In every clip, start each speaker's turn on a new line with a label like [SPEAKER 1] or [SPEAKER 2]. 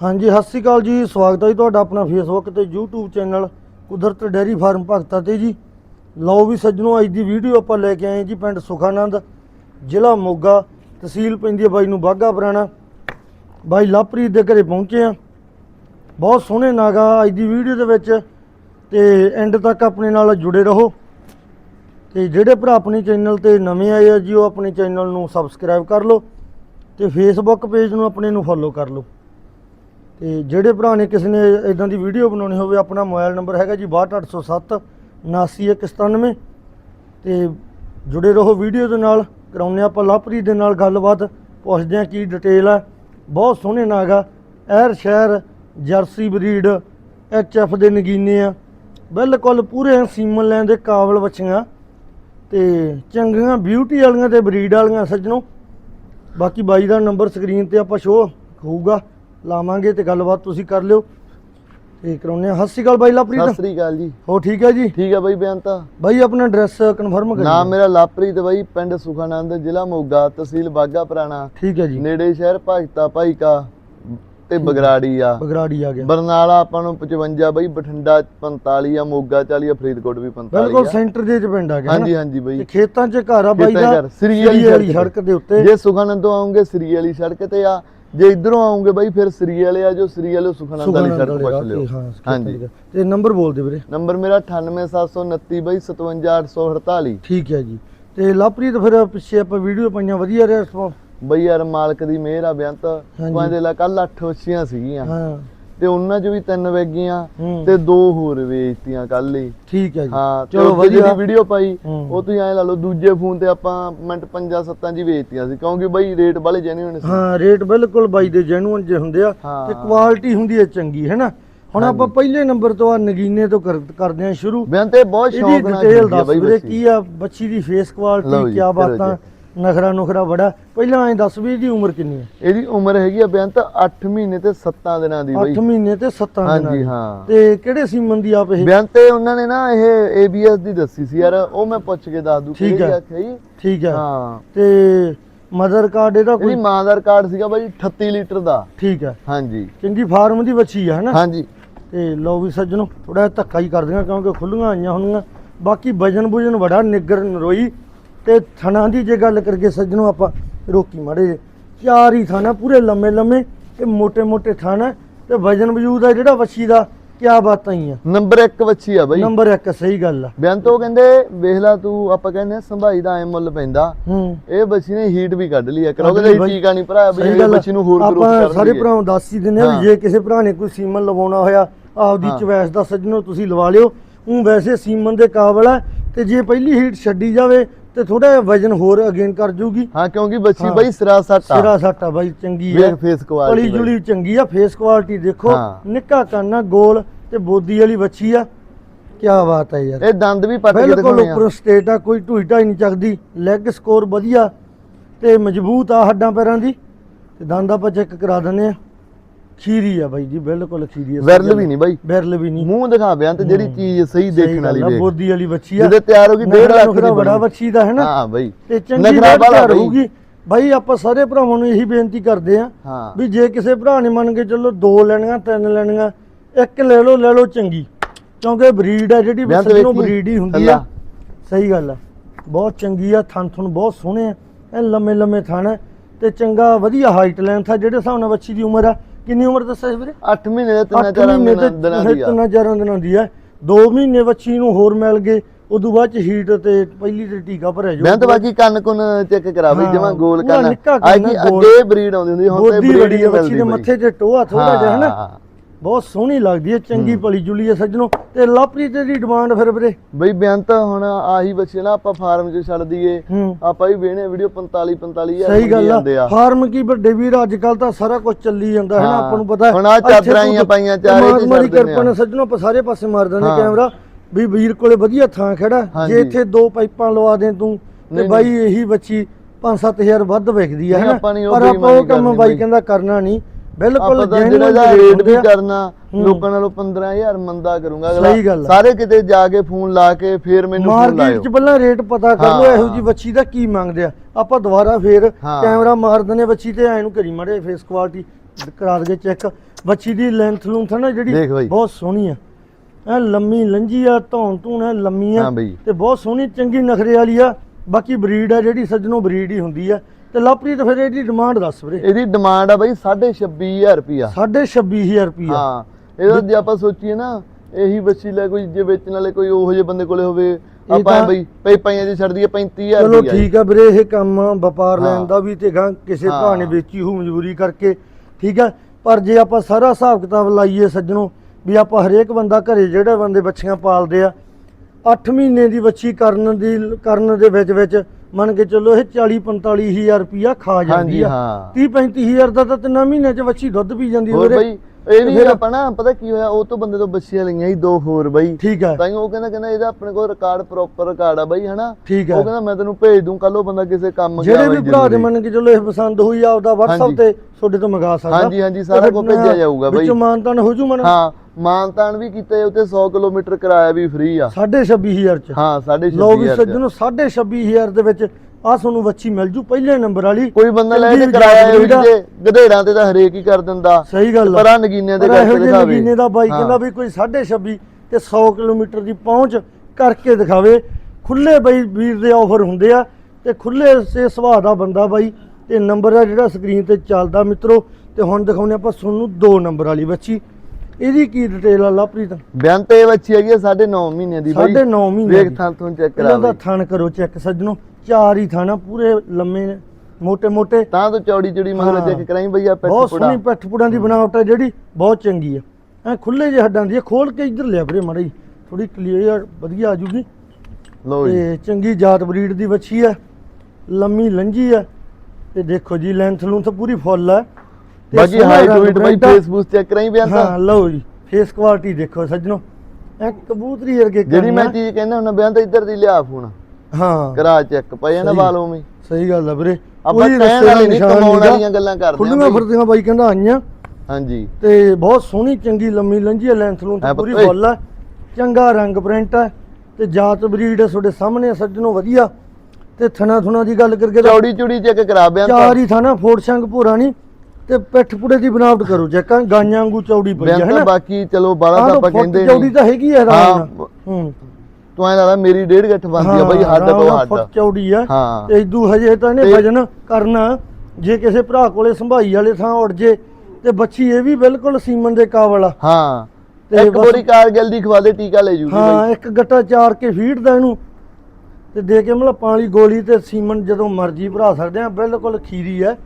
[SPEAKER 1] ਹਾਂਜੀ, ਸਤਿ ਸ਼੍ਰੀ ਅਕਾਲ ਜੀ। ਸਵਾਗਤ ਹੈ ਜੀ ਤੁਹਾਡਾ ਆਪਣਾ ਫੇਸਬੁੱਕ ਤੇ YouTube ਚੈਨਲ ਕੁਦਰਤ ਡੈਰੀ ਫਾਰਮ ਭਗਤਾ ਤੇ ਜੀ। ਲਓ ਵੀ ਸੱਜਣੋ, ਅੱਜ ਦੀ ਵੀਡੀਓ ਆਪਾਂ ਲੈ ਕੇ ਆਏ ਜੀ ਪਿੰਡ ਸੁਖਾਨੰਦ, ਜ਼ਿਲ੍ਹਾ ਮੋਗਾ, ਤਹਿਸੀਲ ਪੈਂਦੀ ਹੈ ਬਾਈ ਨੂੰ ਬਾਗਾ ਪੁਰਾਣਾ। ਬਾਈ ਲਵਪ੍ਰੀਤ ਦੇ ਘਰੇ ਪਹੁੰਚੇ ਆ ਬਹੁਤ ਸੋਹਣੇ ਨਾਗਾ ਅੱਜ ਦੀ ਵੀਡੀਓ ਦੇ ਵਿੱਚ ਤੇ ਐਂਡ ਤੱਕ ਆਪਣੇ ਨਾਲ ਜੁੜੇ ਰਹੋ। ਤੇ ਜਿਹੜੇ ਭਰਾ ਆਪਣੇ ਚੈਨਲ ਤੇ ਨਵੇਂ ਆਏ ਆ ਜੀ, ਉਹ ਆਪਣੇ ਚੈਨਲ ਨੂੰ ਸਬਸਕ੍ਰਾਈਬ ਕਰ ਲਓ ਤੇ ਫੇਸਬੁੱਕ ਪੇਜ ਨੂੰ ਆਪਣੇ ਨੂੰ ਫੋਲੋ ਕਰ ਲਓ। ਤੇ ਜਿਹੜੇ ਭਰਾ ਨੇ ਕਿਸੇ ਨੇ ਇਦਾਂ ਦੀ ਵੀਡੀਓ ਬਣਾਉਣੀ ਹੋਵੇ, ਆਪਣਾ ਮੋਬਾਈਲ ਨੰਬਰ ਹੈਗਾ ਜੀ 62807 79197 ਤੇ ਜੁੜੇ ਰਹੋ ਵੀਡੀਓ ਦੇ ਨਾਲ। ਕਰਾਉਂਦੇ ਆਪਾਂ ਲਵਪ੍ਰੀਤ ਦੇ ਨਾਲ ਗੱਲਬਾਤ। ਪੁੱਛਦੇ ਆ ਕੀ ਡਿਟੇਲ ਆ। ਬਹੁਤ ਸੋਹਣੇ ਨਾਗ ਆ। ਐਰ ਸ਼ਹਿਰ, ਜਰਸੀ ਬਰੀਡ ਐਫ ਦੇ ਨਗੀਨੇ ਆ। ਬਿਲਕੁਲ ਪੂਰੇ ਸੀਮਨ ਲੈਣ ਦੇ ਕਾਬਲ ਬੱਚੀਆਂ। ਤੇ ਚੰਗੀਆਂ ਬਿਊਟੀ ਵਾਲੀਆਂ ਤੇ ਬਰੀਡ ਵਾਲੀਆਂ ਸੱਜਣੋ। ਬਾਕੀ ਬਾਈ ਦਾ ਨੰਬਰ ਸਕਰੀਨ ਤੇ ਆਪਾਂ ਸ਼ੋ ਹੋਊਗਾ। ਲਾਵਾਂਗੇ ਤੇ ਗੱਲਬਾਤ ਤੁਸੀਂ ਕਰ ਲਿਓ। ਤੇ ਕਰਾਉਨੇ ਆ ਸਤਿ ਸ਼੍ਰੀ ਅਕਾਲ ਬਾਈ
[SPEAKER 2] ਸਤਿ
[SPEAKER 1] ਲਵਪ੍ਰੀਤ
[SPEAKER 2] ਸ੍ਰੀ ਅਕਾਲ ਜੀ।
[SPEAKER 1] ਹੋ ਠੀਕ ਹੈ ਜੀ?
[SPEAKER 2] ਠੀਕ ਹੈ ਬਾਈ ਬਿਆਨ ਤਾਂ
[SPEAKER 1] ਬਾਈ ਆਪਣਾ ਐਡਰੈਸ ਕਨਫਰਮ ਕਰਿਓ
[SPEAKER 2] ਨਾਮ ਮੇਰਾ ਲਾਪ੍ਰੀਤ ਬਾਈ ਪਿੰਡ ਸੁਖਾਨੰਦ ਜ਼ਿਲ੍ਹਾ ਮੋਗਾ ਤਹਿਸੀਲ ਬਾਗਾ ਪੁਰਾਣਾ।
[SPEAKER 1] ਠੀਕ ਹੈ ਜੀ।
[SPEAKER 2] ਨੇੜੇ ਸ਼ਹਿਰ ਭਗਤਾ ਭਾਈਕਾ ਤੇ ਬਗਰਾੜੀ ਆ।
[SPEAKER 1] ਬਗਰਾੜੀ ਆ ਗਿਆ।
[SPEAKER 2] ਬਰਨਾਲਾ ਆਪਾਂ ਨੂੰ 55 ਬਾਈ ਬਠਿੰਡਾ 45 ਆ ਮੋਗਾ 40 ਆ ਫਰੀਦਕੋਟ ਵੀ 45
[SPEAKER 1] ਬਿਲਕੁਲ
[SPEAKER 2] ਆ
[SPEAKER 1] ਸੈਂਟਰ ਦੇ ਚ ਪਿੰਡ ਆ ਗਿਆ
[SPEAKER 2] ਹਾਂਜੀ? ਹਾਂਜੀ
[SPEAKER 1] ਤੇ
[SPEAKER 2] ਬਾਈ
[SPEAKER 1] ਖੇਤਾਂ 'ਚ ਘਰ ਆ ਬਾਈ
[SPEAKER 2] ਖੇਤਾਂ
[SPEAKER 1] ਦਾ
[SPEAKER 2] ਘਰ, ਸਰੀ ਵਾਲੀ ਸੜਕ
[SPEAKER 1] ਸੜਕ ਦੇ ਉੱਤੇ।
[SPEAKER 2] ਜੇ ਸੁਖਾਨੰਦ ਤੋਂ ਆਉਂਗੇ ਸਰੀ ਵਾਲੀ ਸੜਕ ਤੇ ਆ। ਜੇ ਇਧਰੋਂ ਆਉਂਗੇ ਬਾਈ ਫਿਰ ਸਰੀ ਵਾਲੇ ਆ ਜੋ ਸਰੀ ਵਾਲੇ ਸੁਖਾਨੰਦ ਵਾਲੀ ਸੜਕ ਪੁੱਛ ਲਿਓ।
[SPEAKER 1] ਤੇ,
[SPEAKER 2] ਹਾਂਜੀ।
[SPEAKER 1] ਤੇ ਨੰਬਰ ਬੋਲ ਦੇ ਵੀਰੇ।
[SPEAKER 2] ਨੰਬਰ ਮੇਰਾ 98729 ਬਾਈ 57848
[SPEAKER 1] ਠੀਕ ਹੈ ਜੀ। ਤੇ ਲਵਪ੍ਰੀਤ ਫਿਰ ਪਿੱਛੇ ਆਪਾਂ ਵੀਡੀਓ ਪਾਈਆਂ ਵਧੀਆ ਰਿਹਾ ਰਿਸਪੌਂਸ
[SPEAKER 2] ਬਈ ਯਾਰ ਮਾਲਕ ਦੀ ਮਿਹਰ ਆ ਬਿਆੰਤ
[SPEAKER 1] ਹਾਂਜੀ।
[SPEAKER 2] ਪੰਜ ਲਾ ਕੱਲ 8 ਵੱਛੀਆਂ ਸੀਗੀਆਂ।
[SPEAKER 1] ਹਾਂ।
[SPEAKER 2] ਤੇ ਉਹਨਾਂ ਚ ਵੀ ਤਿੰਨ ਵੈਗੀਆਂ। ਤੇ ਦੋ ਹੋਰ ਵੇਚਤੀਆਂ ਕੱਲ ਹੀ।
[SPEAKER 1] ਠੀਕ ਹੈ ਜੀ।
[SPEAKER 2] ਹਾਂ
[SPEAKER 1] ਚਲੋ ਵਧੀਆ।
[SPEAKER 2] ਵੀਡੀਓ ਪਾਈ। ਉਹ ਤੁਸੀਂ ਐ ਲਾ ਲਓ ਦੂਜੇ ਫੋਨ ਤੇ ਆਪਾਂ ਮਿੰਟ 5 7 ਜੀ ਵੇਚਤੀਆਂ ਸੀ ਕਿਉਂਕਿ ਬਈ ਰੇਟ ਵਾਲੇ ਜੈਨੂਇਨ ਸੀ।
[SPEAKER 1] ਹਾਂ ਰੇਟ ਬਿਲਕੁਲ ਬਾਈ ਦੇ ਜੈਨੂਅਨ ਜੇ ਹੁੰਦੇ ਆ। ਤੇ ਕੁਆਲਿਟੀ ਹੁੰਦੀ ਹੈ ਚੰਗੀ ਹੈ ਨਾ? ਹੁਣ ਆਪਾਂ ਪਹਿਲੇ ਨੰਬਰ ਤੋਂ ਆ ਨਗੀਨੇ ਤੋਂ ਕਰ- ਕਰਦੇ ਆ ਸ਼ੁਰੂ।
[SPEAKER 2] ਬਿਆਨ ਤੇ ਬਹੁਤ ਸ਼ੌਂਕ ਨਾਲ
[SPEAKER 1] ਡਿਟੇਲ ਦੱਸ
[SPEAKER 2] ਬਈ
[SPEAKER 1] ਵੀਰੇ ਕੀ ਆ ਬੱਚੀ ਦੀ ਫੇਸ ਕੁਆਲਿਟੀ ਕੀ ਬਾਤਾਂ। ਨਖਰਾ ਨੁਖਰਾ ਬੜਾ। ਪਹਿਲਾਂ ਐਂ ਦੱਸ ਵੀ ਇਹਦੀ ਉਮਰ ਕਿੰਨੀ ਹੈ?
[SPEAKER 2] ਇਹਦੀ ਉਮਰ ਹੈਗੀ ਆ ਬਿਆਨ ਤਾਂ 8 ਮਹੀਨੇ ਤੇ 7 ਦਿਨਾਂ ਦੀ
[SPEAKER 1] 8
[SPEAKER 2] ਬਈ।
[SPEAKER 1] ਮਹੀਨੇ ਤੇ 7 ਦਿਨਾਂ
[SPEAKER 2] ਹਾਂਜੀ ਹਾਂ।
[SPEAKER 1] ਤੇ ਕਿਹੜੇ ਸੀਮਨ ਦੀ ਆਪ ਇਹ?
[SPEAKER 2] ਬਿਆਨ ਤੇ ਉਹਨਾਂ ਨੇ ਨਾ ਇਹ ABS ਦੀ ਦੱਸੀ ਸੀ ਯਾਰ ਉਹ ਮੈਂ ਪੁੱਛ ਕੇ ਦੱਸ ਦੂ
[SPEAKER 1] ਹੈ।
[SPEAKER 2] ਆਖਿਆ ਜੀ?
[SPEAKER 1] ਠੀਕ ਹੈ।
[SPEAKER 2] ਹਾਂ।
[SPEAKER 1] ਤੇ ਮਦਰ ਕਾਰਡ ਇਹਦਾ ਕੋਈ?
[SPEAKER 2] ਮਾਂ ਦਾ ਰਿਕਾਰਡ ਸੀਗਾ ਬਾਈ 38 ਲੀਟਰ ਦਾ।
[SPEAKER 1] ਠੀਕ ਹੈ।
[SPEAKER 2] ਹਾਂਜੀ।
[SPEAKER 1] ਚੰਗੀ ਫਾਰਮ ਦੀ ਬੱਚੀ ਆ ਹਨਾ?
[SPEAKER 2] ਹਾਂਜੀ।
[SPEAKER 1] ਤੇ ਲਓ ਵੀ ਸੱਜਣੋ ਥੋੜਾ ਧੱਕਾ ਹੀ ਕਰਦੀਆਂ ਕਿਉਂਕਿ ਖੁੱਲੀਆਂ ਆਈਆਂ ਹੁੰਦੀਆਂ ਬਾਕੀ ਵਜਨ ਬੁਜਨ ਬੜਾ ਨਿੱਗਰ ਨਰੋਈ ਤੇ ਥਣਾ ਦੀ ਜੇ ਗੱਲ ਕਰਕੇ ਸੱਜਣੋ ਆਪਾਂ ਰੋਕੀ ਮਾੜੇ ਚਾਰ ਹੀ ਥਾਣਾ ਪੂਰੇ ਲੰਮੇ ਲੰਮੇ ਤੇ ਮੋٹے ਮੋٹے ਥਾਣਾ ਤੇ ਵਜਨ ਵਜੂਦ ਆ ਜਿਹੜਾ ਵੱਛੀ ਦਾ ਕਿਆ ਬਾਤਾਂ ਹੀ ਆ।
[SPEAKER 2] ਨੰਬਰ 1 ਵੱਛੀ ਆ ਬਾਈ।
[SPEAKER 1] ਨੰਬਰ 1 ਸਹੀ ਗੱਲ ਆ।
[SPEAKER 2] ਬੇਅੰਤ ਉਹ ਕਹਿੰਦੇ ਵੇਖ ਲਾ ਤੂੰ ਆਪਾਂ ਕਹਿੰਦੇ ਸੰਭਾਈ ਦਾ ਐ ਮੁੱਲ ਪੈਂਦਾ।
[SPEAKER 1] ਹੂੰ।
[SPEAKER 2] ਇਹ ਬੱਚੀ ਨੇ ਹੀਟ ਵੀ ਕੱਢ ਲਈ ਆ ਕਹਿੰਦਾ
[SPEAKER 1] ਕੱਢ
[SPEAKER 2] ਇਹ
[SPEAKER 1] ਬਾਈ।
[SPEAKER 2] ਨਹੀਂ ਭਰਾਇਆ
[SPEAKER 1] ਵੀ
[SPEAKER 2] ਇਹ
[SPEAKER 1] ਗੱਲ
[SPEAKER 2] ਨੂੰ ਹੋਰ
[SPEAKER 1] ਆਪਾਂ ਸਾਰੇ ਭਰਾ ਨੂੰ ਦੱਸ ਹੀ ਦਿੰਦੇ ਆ ਜੇ ਕਿਸੇ ਭਰਾ ਨੇ ਕੋਈ ਸੀਮਨ ਲਵਾਉਣਾ ਹੋਇਆ ਆਪਦੀ ਚਵੈਸ ਦਾ ਸੱਜਣੋ ਤੁਸੀਂ ਲਵਾ ਲਿਓ। ਉਹ ਵੈਸੇ ਸੀਮਨ ਦੇ ਕਾਬਲ ਹੈ ਤੇ ਜੇ ਪਹਿਲੀ ਹੀਟ ਛੱਡੀ ਜਾਵੇ ਤੇ ਥੋੜਾ ਵਜਨ ਹੋਰ ਅਗੇਨ ਕਰ ਜੂਗੀ।
[SPEAKER 2] ਹਾਂ ਕਿਉਂਕਿ ਬੱਚੀ
[SPEAKER 1] ਹਾਂ।
[SPEAKER 2] ਬਾਈ ਸਿਰਾ ਸੱਟ
[SPEAKER 1] ਸਿਰਾ
[SPEAKER 2] ਆ
[SPEAKER 1] ਸੱਟ ਆ ਬਾਈ ਚੰਗੀ
[SPEAKER 2] ਵੇਖ
[SPEAKER 1] ਆ
[SPEAKER 2] ਫੇਸ ਕੁਆਲਿਟੀ
[SPEAKER 1] ਪਲੀ ਜੁਲੀ ਚੰਗੀ ਆ ਫੇਸ ਕੁਆਲਿਟੀ ਦੇਖੋ।
[SPEAKER 2] ਹਾਂ।
[SPEAKER 1] ਨਿੱਕਾ ਕੰਨਾ ਗੋਲ ਤੇ ਬੋਦੀ ਵਾਲੀ ਬੱਚੀ ਆ। ਕੀ ਬਾਤ ਹੈ ਯਾਰ।
[SPEAKER 2] ਇਹ ਦੰਦ ਵੀ ਪੱਟ ਕੇ
[SPEAKER 1] ਬਿਲਕੁਲ
[SPEAKER 2] ਆ।
[SPEAKER 1] ਉੱਪਰ ਸਟੇਟ ਆ ਕੋਈ ਢੂਈ ਢਾਈ ਨਹੀਂ ਚੱਕਦੀ। ਲੈਗ ਸਕੋਰ ਵਧੀਆ ਤੇ ਮਜ਼ਬੂਤ ਆ ਹੱਡਾਂ ਪੈਰਾਂ ਦੀ। ਤੇ ਦੰਦ ਆਪਾਂ ਚੈੱਕ ਕਰਾ ਦਿੰਦੇ ਆ। ਖੀਰੀ ਆ ਬਾਈ ਜੀ ਬਿਲਕੁਲ ਖੀਰੀ ਆ
[SPEAKER 2] ਵਿਰਲ ਵੀ ਨਹੀਂ ਬਾਈ।
[SPEAKER 1] ਵਿਰਲ ਵੀ ਨਹੀਂ।
[SPEAKER 2] ਮੂੰਹ ਦਿਖਾ ਬਿਆਨ ਤੇ ਜਿਹੜੀ ਚੀਜ਼ ਸਹੀ ਦੇਖਣ ਵਾਲੀ ਵੇਖ।
[SPEAKER 1] ਬੋਦੀ ਵਾਲੀ ਬੱਚੀ ਆ।
[SPEAKER 2] ਜਿਹਦੇ ਤਿਆਰ ਹੋ ਗਈ 1.5 ਲੱਖ ਦੀ
[SPEAKER 1] ਬੜਾ। ਬੱਚੀ ਦਾ ਹੈ ਨਾ?
[SPEAKER 2] ਹਾਂ ਬਾਈ।
[SPEAKER 1] ਤੇ ਚੰਗੀ
[SPEAKER 2] ਨਖਰਾ।
[SPEAKER 1] ਹੋਊਗੀ ਬਾਈ। ਆਪਾਂ ਸਾਰੇ ਭਰਾਵਾਂ ਨੂੰ ਇਹੀ ਬੇਨਤੀ ਕਰਦੇ ਆ ਵੀ ਜੇ ਕਿਸੇ ਭਰਾ ਨੇ ਮੰਨ ਕੇ ਚੱਲੋ ਦੋ ਲੈਣੀਆਂ ਤਿੰਨ ਲੈਣੀਆਂ ਇੱਕ ਲੈ ਲਓ ਲੈ ਲਓ ਚੰਗੀ। ਕਿਉਂਕਿ ਬਰੀਡ ਆ ਜਿਹੜੀ ਸੱਜਣੋਂ
[SPEAKER 2] ਵੇਖੀ?
[SPEAKER 1] ਬਰੀਡ ਹੀ ਹੁੰਦੀ ਆ। ਸਹੀ ਗੱਲ ਆ। ਬਹੁਤ ਚੰਗੀ ਆ ਥਣ ਥਣ ਬਹੁਤ ਸੋਹਣੇ ਆ। ਇਹ ਲੰਮੇ ਲੰਮੇ ਥਣ ਤੇ ਚੰਗਾ ਵਧੀਆ ਹਾਈਟ ਲੈਂਥ ਆ ਜਿਹੜੇ ਹਿਸਾਬ ਨਾਲ ਬੱਚੀ ਦੀ ਉਮਰ ਆ। ਕਿੰਨੀ ਉਮਰ ਦੱਸਿਆ ਸੀ ਵੀਰੇ?
[SPEAKER 2] 8 ਮਹੀਨੇ ਦੇ ਤਿੰਨ ਚਾਰ ਦਿਨਾਂ ਦੀ ਆ।
[SPEAKER 1] ਤਿੰਨਾਂ ਚਾਰਾਂ ਦਿਨਾਂ ਦੀ ਆ। 2 ਮਹੀਨੇ ਬੱਚੀ ਨੂੰ ਹੋਰ ਮਿਲ ਗਏ ਉਦੋਂ ਬਾਅਦ ਚ ਹੀਟ ਤੇ ਪਹਿਲੀ ਤੇ ਟੀਕਾ ਭਰਿਆ
[SPEAKER 2] ਮੈਂ ਤਾਂ ਬਾਕੀ ਕੰਨ ਕੁਨ ਚੈੱਕ ਕਰਾ ਬਈ ਜਮਾ ਗੋਲ ਕੰਨ। ਆ
[SPEAKER 1] ਗੋਲ।
[SPEAKER 2] ਅੱਗੇ ਬਰੀਡ ਆਉਂਦੀ ਹੁੰਦੀ ਹੁਣ ਤੇ ਬਰੀਡ ਹੀ
[SPEAKER 1] ਆ ਬੱਚੀ ਦੇ
[SPEAKER 2] ਮਿਲਦੀ
[SPEAKER 1] ਮੱਥੇ ਤੇ ਟੋਆ ਥੋੜਾ ਜਿਹਾ ਹਨਾ। ਬਹੁਤ ਸੋਹਣੀ ਲੱਗਦੀ ਹੈ ਚੰਗੀ ਭਲੀ ਜੁਲੀ ਹੈ ਸੱਜਣੋ। ਤੇ ਲਾਪਰੀਤ ਦੀ ਡਿਮਾਂਡ ਫਿਰ ਵੀਰੇ?
[SPEAKER 2] ਬਈ ਬਿਆਨ ਤਾਂ ਹੁਣ ਆਹੀ ਬੱਚੇ ਨਾ ਆਪਾਂ ਫਾਰਮ 'ਚ ਛੱਡ ਦਈਏ।
[SPEAKER 1] ਹੂੰ।
[SPEAKER 2] ਆਪਾਂ ਵੀ ਵੇਣੇ ਵੀਡੀਓ 45 45 ਹਜ਼ਾਰ
[SPEAKER 1] ਸਹੀ ਗੱਲ ਆ। ਫਾਰਮ ਕੀ ਵੱਡੇ ਵੀਰ ਅੱਜ ਕੱਲ ਤਾਂ ਸਾਰਾ ਕੁਝ ਚੱਲੀ ਜਾਂਦਾ ਹੈ ਨਾ
[SPEAKER 2] ਹਾਂ।
[SPEAKER 1] ਆਪਾਂ ਨੂੰ ਪਤਾ
[SPEAKER 2] ਹੁਣ
[SPEAKER 1] ਇੱਥੇ
[SPEAKER 2] ਚਾਦਰਾਂ
[SPEAKER 1] ਤੂੰ
[SPEAKER 2] ਆਈਆਂ ਪਾਈਆਂ ਚਾਰੇ ਛੱਡ ਦਿੰਦੇ
[SPEAKER 1] ਕਿਰਪਾ ਨਾਲ
[SPEAKER 2] ਆ।
[SPEAKER 1] ਸੱਜਣੋ ਆਪਾਂ ਸਾਰੇ ਪਾਸੇ ਮਾਰ ਦਿੰਦੇ
[SPEAKER 2] ਹਾਂ।
[SPEAKER 1] ਕੈਮਰਾ। ਵੀ ਵੀਰ ਕੋਲੇ ਵਧੀਆ ਥਾਂ ਖੜਾ। ਜੇ ਇੱਥੇ ਦੋ ਪਾਈਪਾਂ ਲਵਾ ਦੇ ਤੂੰ ਤੇ ਬਾਈ ਇਹੀ ਬੱਚੀ 5-7000 ਵੱਧ ਵਿਕਦੀ ਹੈ
[SPEAKER 2] ਉਹ
[SPEAKER 1] ਪਰ ਆਪਾਂ ਉਹ ਕੰਮ ਬਾਈ। ਕਹਿੰਦਾ ਕਰਨਾ ਨਹੀਂ। ਬਿਲਕੁਲ
[SPEAKER 2] ਜਿਹੜਾ ਦਾ ਰੇਟ ਵੀ। ਕਰਨਾ। ਲੋਕਾਂ ਨਾਲੋਂ 15000 ਮੰਦਾ ਕਰੂੰਗਾ
[SPEAKER 1] ਸਹੀ ਗੱਲ ਆ।
[SPEAKER 2] ਸਾਰੇ ਕਿਤੇ ਜਾ ਕੇ ਫੋਨ ਲਾ ਕੇ ਫੇਰ ਮੈਨੂੰ ਫੋਨ
[SPEAKER 1] ਮਾਰਕੀਟ
[SPEAKER 2] ਲਾਇਓ
[SPEAKER 1] 'ਚ ਪਹਿਲਾਂ ਰੇਟ ਪਤਾ ਕਰ ਲਓ। ਇਹੋ ਜੀ ਬੱਚੀ ਦਾ ਕੀ ਮੰਗਦੇ ਆ ਆਪਾਂ ਦੁਬਾਰਾ ਫੇਰ। ਕੈਮਰਾ ਮਾਰ ਦਨੇ ਬੱਚੀ ਤੇ ਐ ਨੂੰ ਕਰੀ ਮੜੇ ਫੇਸ ਕੁਆਲਿਟੀ ਕਰਾ ਦਗੇ ਚੈੱਕ ਬੱਚੀ ਦੀ ਲੈਂਥ ਲੂੰਥ ਨਾ ਜਿਹੜੀ। ਬਹੁਤ ਸੋਹਣੀ ਆ ਐ ਲੰਮੀ ਲੰਜੀ ਆ ਧੌਣ ਧੂਣ ਐ ਲੰਮੀ ਆ। ਤੇ ਬਹੁਤ ਸੋਹਣੀ ਚੰਗੀ ਨਖਰੇ ਵਾਲੀ ਆ ਬਾਕੀ ਬਰੀਡ ਆ ਜਿਹੜੀ ਸੱਜਣੋਂ ਬਰੀਡ ਹੀ ਹੁੰਦੀ ਆ ਤੇ ਲਵਪ੍ਰੀਤ ਫਿਰ ਇਹਦੀ ਡਿਮਾਂਡ ਦੱਸ ਵੀਰੇ।
[SPEAKER 2] ਇਹਦੀ ਡਿਮਾਂਡ ਆ ਬਾਈ 26500 ਰੁਪਿਆ
[SPEAKER 1] 26500 ਰੁਪਿਆ
[SPEAKER 2] ਹਾਂ ਇਹਦਾ ਜੇ ਆਪਾਂ ਸੋਚੀਏ ਨਾ ਇਹੀ ਬੱਚੀ ਲੈ ਕੋਈ ਜੇ ਵੇਚਣ ਵਾਲੇ ਕੋਈ ਉਹੋ ਜਿਹੇ ਬੰਦੇ ਕੋਲੇ ਹੋਵੇ ਆਪਾਂ ਬਈ ਪਈ ਪਾਈਆਂ ਦੀ ਛੱਡਦੀ 35000
[SPEAKER 1] ਚਲੋ ਠੀਕ ਆ ਵੀਰੇ ਇਹ ਕੰਮ ਵਪਾਰ ਲੈਣ। ਦਾ ਵੀ ਤੇ ਗਾਂ ਕਿਸੇ ਨੇ ਵੇਚੀ ਹੋ ਮਜਬੂਰੀ ਕਰਕੇ ਠੀਕ ਆ? ਪਰ ਜੇ ਆਪਾਂ ਸਾਰਾ ਹਿਸਾਬ ਕਿਤਾਬ ਲਾਈਏ ਸੱਜਣੋ ਵੀ ਆਪਾਂ ਹਰੇਕ ਬੰਦਾ ਘਰੇ ਜਿਹੜੇ ਬੰਦੇ ਬੱਚੀਆਂ ਪਾਲਦੇ ਆ 8 ਮਹੀਨੇ ਦੀ ਬੱਚੀ ਕਰਨ ਦੀ ਕਰਨ ਦੇ ਵਿੱਚ ਵਿੱਚ ਮੰਨ ਕੇ ਚੱਲੋ ਇਹ 40 45 ਹਜ਼ਾਰ ਰੁਪਿਆ ਖਾ ਜਾਂਦੀ
[SPEAKER 2] ਹਾਂਜੀ
[SPEAKER 1] ਆ।
[SPEAKER 2] ਹਾਂ।
[SPEAKER 1] 30 35 ਹਜ਼ਾਰ ਦਾ ਤਾਂ ਤਿੰਨਾਂ ਮਹੀਨਿਆਂ ਚ ਬੱਚੀ ਦੁੱਧ ਪੀ ਜਾਂਦੀ
[SPEAKER 2] ਹੋਰ
[SPEAKER 1] ਵੀਰੇ।
[SPEAKER 2] ਬਈ ਇਹ ਵੀ
[SPEAKER 1] ਫਿਰ-
[SPEAKER 2] ਆਪਾਂ ਨਾ ਪਤਾ ਕੀ ਹੋਇਆ ਉਹ ਤੋਂ ਬੰਦੇ ਤੋਂ ਬੱਚੀਆਂ ਲਈਆਂ ਸੀ ਦੋ ਹੋਰ ਬਈ।
[SPEAKER 1] ਠੀਕ ਹੈ
[SPEAKER 2] ਤਾਂ ਹੀ ਉਹ ਕਹਿੰਦਾ ਕਹਿੰਦਾ ਇਹਦਾ ਆਪਣੇ ਕੋਲ ਰਿਕਾਰਡ ਪ੍ਰੋਪਰ ਰਿਕਾਰਡ ਆ ਬਈ ਹਨਾ?
[SPEAKER 1] ਠੀਕ
[SPEAKER 2] ਉਹ
[SPEAKER 1] ਹੈ
[SPEAKER 2] ਕਹਿੰਦਾ ਮੈਂ ਤੈਨੂੰ ਭੇਜ ਦੂੰ ਕੱਲ ਉਹ ਬੰਦਾ ਕਿਸੇ ਕੰਮ ਗਿਆ
[SPEAKER 1] ਜਿਹੜੇ ਵੀ ਭਰਾ ਦੇ
[SPEAKER 2] ਜ਼ਰੂਰੀ।
[SPEAKER 1] ਮੰਨ ਕੇ ਚੱਲੋ ਇਹ ਪਸੰਦ ਹੋਈ ਆ ਉਹਦਾ WhatsApp
[SPEAKER 2] ਹਾਂਜੀ।
[SPEAKER 1] ਤੇ ਤੁਹਾਡੇ ਤੋਂ ਮੰਗਾ ਸਕਦਾ।
[SPEAKER 2] ਹਾਂਜੀ, ਹਾਂਜੀ, ਸਾਰਾ ਕੁਝ ਭੇਜਿਆ ਜਾਊਗਾ ਬਈ।
[SPEAKER 1] ਵਿੱਚੋਂ ਮਾਨਤਾਨ ਹੋ ਜੂ ਮਨ
[SPEAKER 2] ਹਾਂ ਮਾਨਤਾਨ ਵੀ ਕੀਤਾ ਜਾਊ ਤੇ 100 ਕਿਲੋਮੀਟਰ ਕਿਰਾਇਆ ਵੀ ਫ੍ਰੀ ਆ।
[SPEAKER 1] 26500 ਚ।
[SPEAKER 2] ਹਾਂ 26500
[SPEAKER 1] ਲਓ ਵੀ ਸੱਜਣੋ 26500 ਦੇ ਵਿੱਚ ਆ ਤੁਹਾਨੂੰ ਬੱਚੀ ਮਿਲ ਜੂ ਪਹਿਲੇ ਨੰਬਰ ਵਾਲੀ।
[SPEAKER 2] ਕੋਈ ਬੰਦਾ ਲੈ ਕੇ ਕਿਰਾਇਆ ਜਿਹੇ ਗਧੇੜਾਂ ਤੇ ਤਾਂ ਹਰੇਕ ਹੀ ਕਰ ਦਿੰਦਾ।
[SPEAKER 1] ਸਹੀ ਗੱਲ ਆ।
[SPEAKER 2] ਪਰਾਂ ਨਗੀਨੇ ਦੇ ਕਰਕੇ ਦਿਖਾਵੇ।
[SPEAKER 1] ਨਗੀਨੇ ਦਾ ਬਾਈ। ਕਹਿੰਦਾ ਵੀ ਕੋਈ 265 ਤੇ 100 ਕਿਲੋਮੀਟਰ ਦੀ ਪਹੁੰਚ ਕਰਕੇ ਦਿਖਾਵੇ। ਖੁੱਲੇ ਬਈ ਵੀਰ ਦੇ ਆਫਰ ਹੁੰਦੇ ਆ ਤੇ ਖੁੱਲੇ ਸੇ ਸੁਭਾਅ ਦਾ ਬੰਦਾ ਬਾਈ। ਤੇ ਨੰਬਰ ਆ ਜਿਹੜਾ ਸਕਰੀਨ ਤੇ ਚੱਲਦਾ ਮਿੱਤਰੋ। ਤੇ ਹੁਣ ਦਿਖਾਉਨੇ ਆਪਾਂ ਤੁਹਾਨੂੰ ਦੋ ਨੰਬਰ ਵਾਲੀ ਬੱਚੀ ਇਹਦੀ ਕੀ ਡਿਟੇਲ ਆ ਲਵਪ੍ਰੀਤ?
[SPEAKER 2] ਬਿਆਨ ਤੇ ਬੱਚੀ ਹੈਗੀ 9.5 ਮਹੀਨੇ ਦੀ
[SPEAKER 1] ਬਾਈ। 9.5 ਮਹੀਨੇ
[SPEAKER 2] ਵੇਖ ਥਾਂ ਤੋਂ ਚੈੱਕ ਕਰਾ
[SPEAKER 1] ਇਹਨਾਂ ਦਾ ਥਣ ਕਰੋ ਚੈੱਕ ਸੱਜਣੋ ਚਾਰ ਹੀ ਥਾਣਾ ਪੂਰੇ ਲੰਮੇ ਨੇ ਮੋٹے ਮੋٹے
[SPEAKER 2] ਤਾਂ ਤੋਂ ਚੌੜੀ ਚੌੜੀ ਮਗਰ ਚੈੱਕ ਕਰਾਈ ਬਈ ਆ ਪਿੱਠ
[SPEAKER 1] ਬਹੁਤ ਸੋਹਣੀ ਪਿੱਠ ਪੁੜਾਂ ਦੀ ਬਣਾਵਟ ਹੈ ਜਿਹੜੀ ਬਹੁਤ ਚੰਗੀ ਆ। ਐ ਖੁੱਲੇ ਜਿਹੇ ਹੱਡਾਂ ਦੀ ਖੋਲ ਕੇ ਇੱਧਰ ਲਿਆ ਵੀਰੇ ਮਾੜੀ ਥੋੜੀ ਕਲੀਅਰ ਵਧੀਆ ਆ ਜੂਗੀ।
[SPEAKER 2] ਲੋ ਜੀ।
[SPEAKER 1] ਤੇ ਚੰਗੀ ਜਾਤ ਬਰੀਡ ਦੀ ਵੱਛੀ ਆ ਲੰਮੀ ਲੰਜੀ ਆ। ਤੇ ਦੇਖੋ ਜੀ ਲੈਂਥ ਲੂੰਥ ਪੂਰੀ ਫੁੱਲ ਆ।
[SPEAKER 2] ਬਾਕੀ ਹਾਈਟ weight ਬਈ
[SPEAKER 1] ਆ।
[SPEAKER 2] ਫੇਸਬੁੱਕ ਚੈੱਕ ਕਰਾਈ ਬਿਆਨ
[SPEAKER 1] ਹਾਂ ਲਓ ਜੀ ਫੇਸ ਕੁਆਲਿਟੀ ਦੇਖੋ ਸੱਜਣੋ ਐ ਕਬੂਤਰੀ ਵਰਗੇ
[SPEAKER 2] ਜਿਹੜੀ ਮੈਂ। ਚੀਜ਼ ਕਹਿੰਦਾ ਹੁੰਦਾ ਬਿਆਨ ਤਾਂ ਇੱਧਰ ਦੀ ਲਿਆ ਫੋਨ
[SPEAKER 1] ਹਾਂ
[SPEAKER 2] ਕਰਾ ਚੈੱਕ ਪਏ ਆ ਨਾ
[SPEAKER 1] ਸਹੀ।
[SPEAKER 2] ਵਾਲ ਉਵੇਂ
[SPEAKER 1] ਸਹੀ ਗੱਲ ਆ ਵੀਰੇ
[SPEAKER 2] ਆਪਾਂ ਕਹਿਣ ਵਾਲੀ ਨਹੀਂ, ਕਮਾਉਣ। ਵਾਲੀਆਂ ਗੱਲਾਂ ਕਰਦੇ ਆ
[SPEAKER 1] ਖੁੱਲੀਆਂ। ਫਿਰਦੀਆਂ ਬਾਈ ਕਹਿੰਦਾ ਆਈਆਂ
[SPEAKER 2] ਹਾਂਜੀ
[SPEAKER 1] ਤੇ ਬਹੁਤ ਸੋਹਣੀ ਚੰਗੀ ਲੰਮੀ ਲੰਜੀ ਲੈਂਥ ਨੂੰ ਪੂਰੀ। ਫੁੱਲ ਆ ਚੰਗਾ ਰੰਗ ਪ੍ਰਿੰਟ ਆ ਤੇ ਜਾਤ ਬਰੀਡ ਤੁਹਾਡੇ ਸਾਹਮਣੇ ਸੱਜਣੋ ਵਧੀਆ ਤੇ ਥਣਾ ਥੁਣਾ ਦੀ ਗੱਲ ਕਰਕੇ
[SPEAKER 2] ਚੌੜੀ ਚੌੜੀ ਚੈੱਕ ਕਰਾ ਬਿਆਨ
[SPEAKER 1] ਚਾਰ ਹੀ ਥਾਣਾ ਫੋੜ ਸ਼ੰਗ ਭੂਰਾ ਨਹੀਂ ਤੇ ਪਿੱਠ ਪੁੜੇ ਦੀ ਬਣਾਵਟ ਕਰੋ ਜੱਕਾਂ ਗਾਈਆਂ ਵਾਂਗੂ ਚੌੜੀ ਪਈ ਹੈ ਨਾ
[SPEAKER 2] ਬਾਕੀ ਚਲੋ ਬਾਲਾ
[SPEAKER 1] ਆਹ
[SPEAKER 2] ਤਾਂ
[SPEAKER 1] ਤਾਂ
[SPEAKER 2] ਆਪਾਂ ਕਹਿੰਦੇ
[SPEAKER 1] ਚੌੜੀ
[SPEAKER 2] ਨਹੀਂ।
[SPEAKER 1] ਤਾਂ ਹੈਗੀ ਹੈ
[SPEAKER 2] ਹਾਂ, ਤੂੰ ਐਂ ਲੱਗਦਾ ਮੇਰੀ ਡੇਢ ਗੱਠ ਬੰਦੀ ਆ ਬਈ
[SPEAKER 1] ਆਰਾਮ
[SPEAKER 2] ਤੋਂ ਹੱਡ
[SPEAKER 1] ਫੁੱਟ ਚੌੜੀ ਆ। ਤੇ ਇਦੂ ਹਜੇ ਤਾਂ ਇਹਨੇ ਵਜਨ ਕਰਨਾ ਜੇ ਕਿਸੇ ਭਰਾ ਕੋਲੇ ਸੰਭਾਈ ਵਾਲੇ ਥਾਂ ਉੱਡ ਜੇ ਤੇ ਬੱਚੀ ਇਹ ਵੀ ਬਿਲਕੁਲ ਸੀਮਨ ਦੇ ਕਾਬਲ ਆ
[SPEAKER 2] ਹਾਂ
[SPEAKER 1] ਤੇ
[SPEAKER 2] ਇੱਕ ਬੋਰੀ ਕਾਰਗਿਲ ਦੀ ਖਵਾ ਦੇ ਟੀਕਾ ਲੈ ਜੂਗੀ
[SPEAKER 1] ਹਾਂ ਇੱਕ ਗੱਟਾ ਚਾਰ ਕੇ ਫੀਡਦਾ ਇਹਨੂੰ ਤੇ ਦੇ ਕੇ ਮਤਲਬ ਪਾਣੀ ਗੋਲੀ ਤੇ ਸੀਮਨ ਜਦੋਂ ਮਰਜ਼ੀ ਭਰਾ ਸਕਦੇ ਆ ਬਿਲਕੁਲ ਖੀਰੀ ਹੈ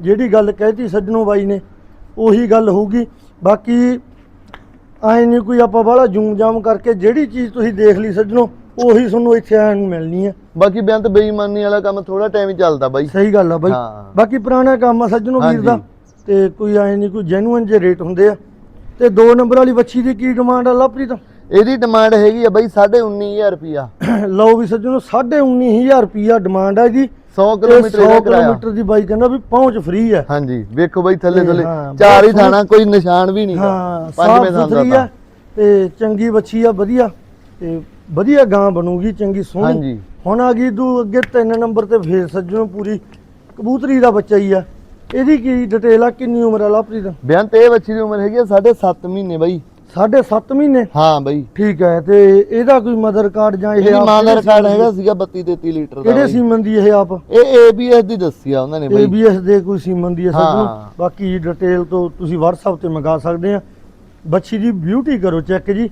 [SPEAKER 1] ਜਿਹੜੀ ਗੱਲ ਕਹਿਤੀ ਸੱਜਣੋ ਬਾਈ ਨੇ ਉਹੀ ਗੱਲ ਹੋਊਗੀ। ਬਾਕੀ ਐ ਨਹੀਂ ਕੋਈ ਆਪਾਂ ਬਾਹਲਾ ਜੂਮ ਜਾਮ ਕਰਕੇ ਜਿਹੜੀ ਚੀਜ਼ ਤੁਸੀਂ ਦੇਖ ਲਈ ਸੱਜਣੋ ਉਹੀ ਤੁਹਾਨੂੰ ਇੱਥੇ ਆਣ ਨੂੰ ਮਿਲਣੀ ਹੈ।
[SPEAKER 2] ਬਾਕੀ ਬਿਆਨ ਤਾਂ ਬੇਈਮਾਨੀ ਵਾਲਾ ਕੰਮ ਥੋੜਾ ਟਾਈਮ ਹੀ ਚੱਲਦਾ ਬਾਈ।
[SPEAKER 1] ਸਹੀ ਗੱਲ ਆ ਬਾਈ।
[SPEAKER 2] ਹਾਂ।
[SPEAKER 1] ਬਾਕੀ ਪੁਰਾਣਾ ਕੰਮ ਆ ਸੱਜਣੋ ਵੀਰ ਦਾ। ਤੇ ਕੋਈ ਐ ਨਹੀਂ ਕੋਈ ਜੈਨੂਇਨ ਜੇ ਰੇਟ ਹੁੰਦੇ ਆ। ਤੇ ਦੋ ਨੰਬਰ ਵਾਲੀ ਬੱਚੀ ਦੀ ਕੀ ਡਿਮਾਂਡ ਆ ਲਵਪ੍ਰੀਤ
[SPEAKER 2] ਇਹਦੀ ਡਿਮਾਂਡ ਹੈਗੀ ਆ ਬਾਈ 19500 ਰੁਪਿਆ
[SPEAKER 1] ਲਓ ਵੀ ਸੱਜਣੋ 19500 ਰੁਪਈਆ ਡਿਮਾਂਡ ਹੈ ਜੀ
[SPEAKER 2] 100
[SPEAKER 1] ਤੇ
[SPEAKER 2] ਕਿਲੋਮੀਟਰ
[SPEAKER 1] 100
[SPEAKER 2] ਇਹਦਾ ਕਿਰਾਇਆ।
[SPEAKER 1] ਕਿਲੋਮੀਟਰ ਦੀ ਬਾਈ ਕਹਿੰਦਾ ਵੀ ਪਹੁੰਚ ਫ੍ਰੀ ਹੈ
[SPEAKER 2] ਹਾਂਜੀ ਵੇਖੋ ਬਾਈ ਥੱਲੇ ਥੱਲੇ। ਚਾਰ ਹੀ ਥਾਣਾ ਕੋਈ ਨਿਸ਼ਾਨ ਵੀ ਨਹੀਂ
[SPEAKER 1] ਹਾਂ
[SPEAKER 2] ਪੰਜਵੇਂ ਥਾਂ ਦਾ
[SPEAKER 1] ਤੇ। ਚੰਗੀ ਬੱਚੀ ਆ ਵਧੀਆ। ਤੇ ਵਧੀਆ ਗਾਂ ਬਣੂਗੀ ਚੰਗੀ ਸੋਹਣੀ।
[SPEAKER 2] ਹਾਂਜੀ।
[SPEAKER 1] ਹੁਣ ਆ ਗਈ ਦੂ ਅੱਗੇ ਤਿੰਨ ਨੰਬਰ ਤੇ ਫੇਰ ਸੱਜਣੋ ਪੂਰੀ। ਕਬੂਤਰੀ ਦਾ ਬੱਚਾ ਹੀ ਆ। ਇਹਦੀ ਕੀ ਡਿਟੇਲ ਆ ਕਿੰਨੀ ਉਮਰ ਆ ਲਾਪਰੀ ਦਾ
[SPEAKER 2] ਬਿਆਨ ਤੇ ਇਹ ਬੱਚੀ ਦੀ ਉਮਰ ਹੈਗੀ ਆ 7.5 ਮਹੀਨੇ ਬਾਈ।
[SPEAKER 1] ਸਾਢੇ 7 ਮਹੀਨੇ?
[SPEAKER 2] ਹਾਂ ਬਾਈ।
[SPEAKER 1] ਠੀਕ ਹੈ ਤੇ ਇਹਦਾ ਕੋਈ ਮਦਰ ਕਾਰਡ ਜਾਂ ਇਹ ਆਪ
[SPEAKER 2] ਮਾਂ ਦਾ ਰਿਕਾਰਡ ਹੈਗਾ ਸੀਗਾ 32 33 ਲੀਟਰ ਦਾ
[SPEAKER 1] ਕਿਹੜੇ
[SPEAKER 2] ਬਾਈ।
[SPEAKER 1] ਸੀਮਨ ਦੀ ਇਹ ਆਪ?
[SPEAKER 2] ਇਹ ABS ਦੀ ਦੱਸੀ ਆ ਉਹਨਾਂ ਨੇ ਬਾਈ।
[SPEAKER 1] ABS ਦੇ ਕੋਈ ਸੀਮਨ ਦੀ ਹੈ
[SPEAKER 2] ਹਾਂ।
[SPEAKER 1] ਬਾਕੀ ਡਿਟੇਲ ਤੋਂ ਤੁਸੀਂ WhatsApp ਤੇ ਮੰਗਾ ਸਕਦੇ ਆ। ਬੱਚੀ ਦੀ ਬਿਊਟੀ ਕਰੋ ਚੈੱਕ ਜੀ।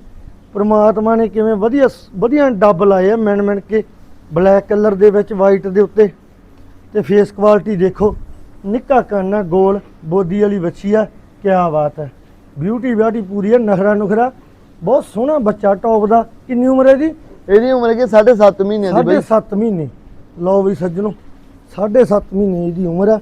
[SPEAKER 1] ਪ੍ਰਮਾਤਮਾ ਨੇ ਕਿਵੇਂ ਵਧੀਆ ਵਧੀਆ ਡੱਬ ਲਾਏ ਆ ਮਿਣ ਮਿਣ ਕੇ। ਬਲੈਕ ਕਲਰ ਦੇ ਵਿੱਚ ਵਾਈਟ ਦੇ ਉੱਤੇ। ਤੇ ਫੇਸ ਕੁਆਲਿਟੀ ਦੇਖੋ। ਨਿੱਕਾ ਕੰਨਾ ਗੋਲ। ਬੋਦੀ ਵਾਲੀ ਬੱਚੀ ਆ। ਕਿਆ ਬਾਤ ਹੈ। ਬਿਊਟੀ ਬਿਊਟੀ ਪੂਰੀ ਹੈ ਨਖਰਾ ਨੁਖਰਾ। ਬਹੁਤ ਸੋਹਣਾ ਬੱਚਾ ਟੌਪ ਦਾ। ਕਿੰਨੀ ਉਮਰ ਹੈ ਦੀ
[SPEAKER 2] ਇਹਦੀ ਉਮਰ ਹੈਗੀ 7.5 ਮਹੀਨੇ ਦੀ ਬਾਈ।
[SPEAKER 1] ਸੱਤ ਮਹੀਨੇ। ਲਓ ਵੀ ਸੱਜਣੋ ਸਾਢੇ ਸੱਤ ਮਹੀਨੇ ਦੀ ਉਮਰ ਆ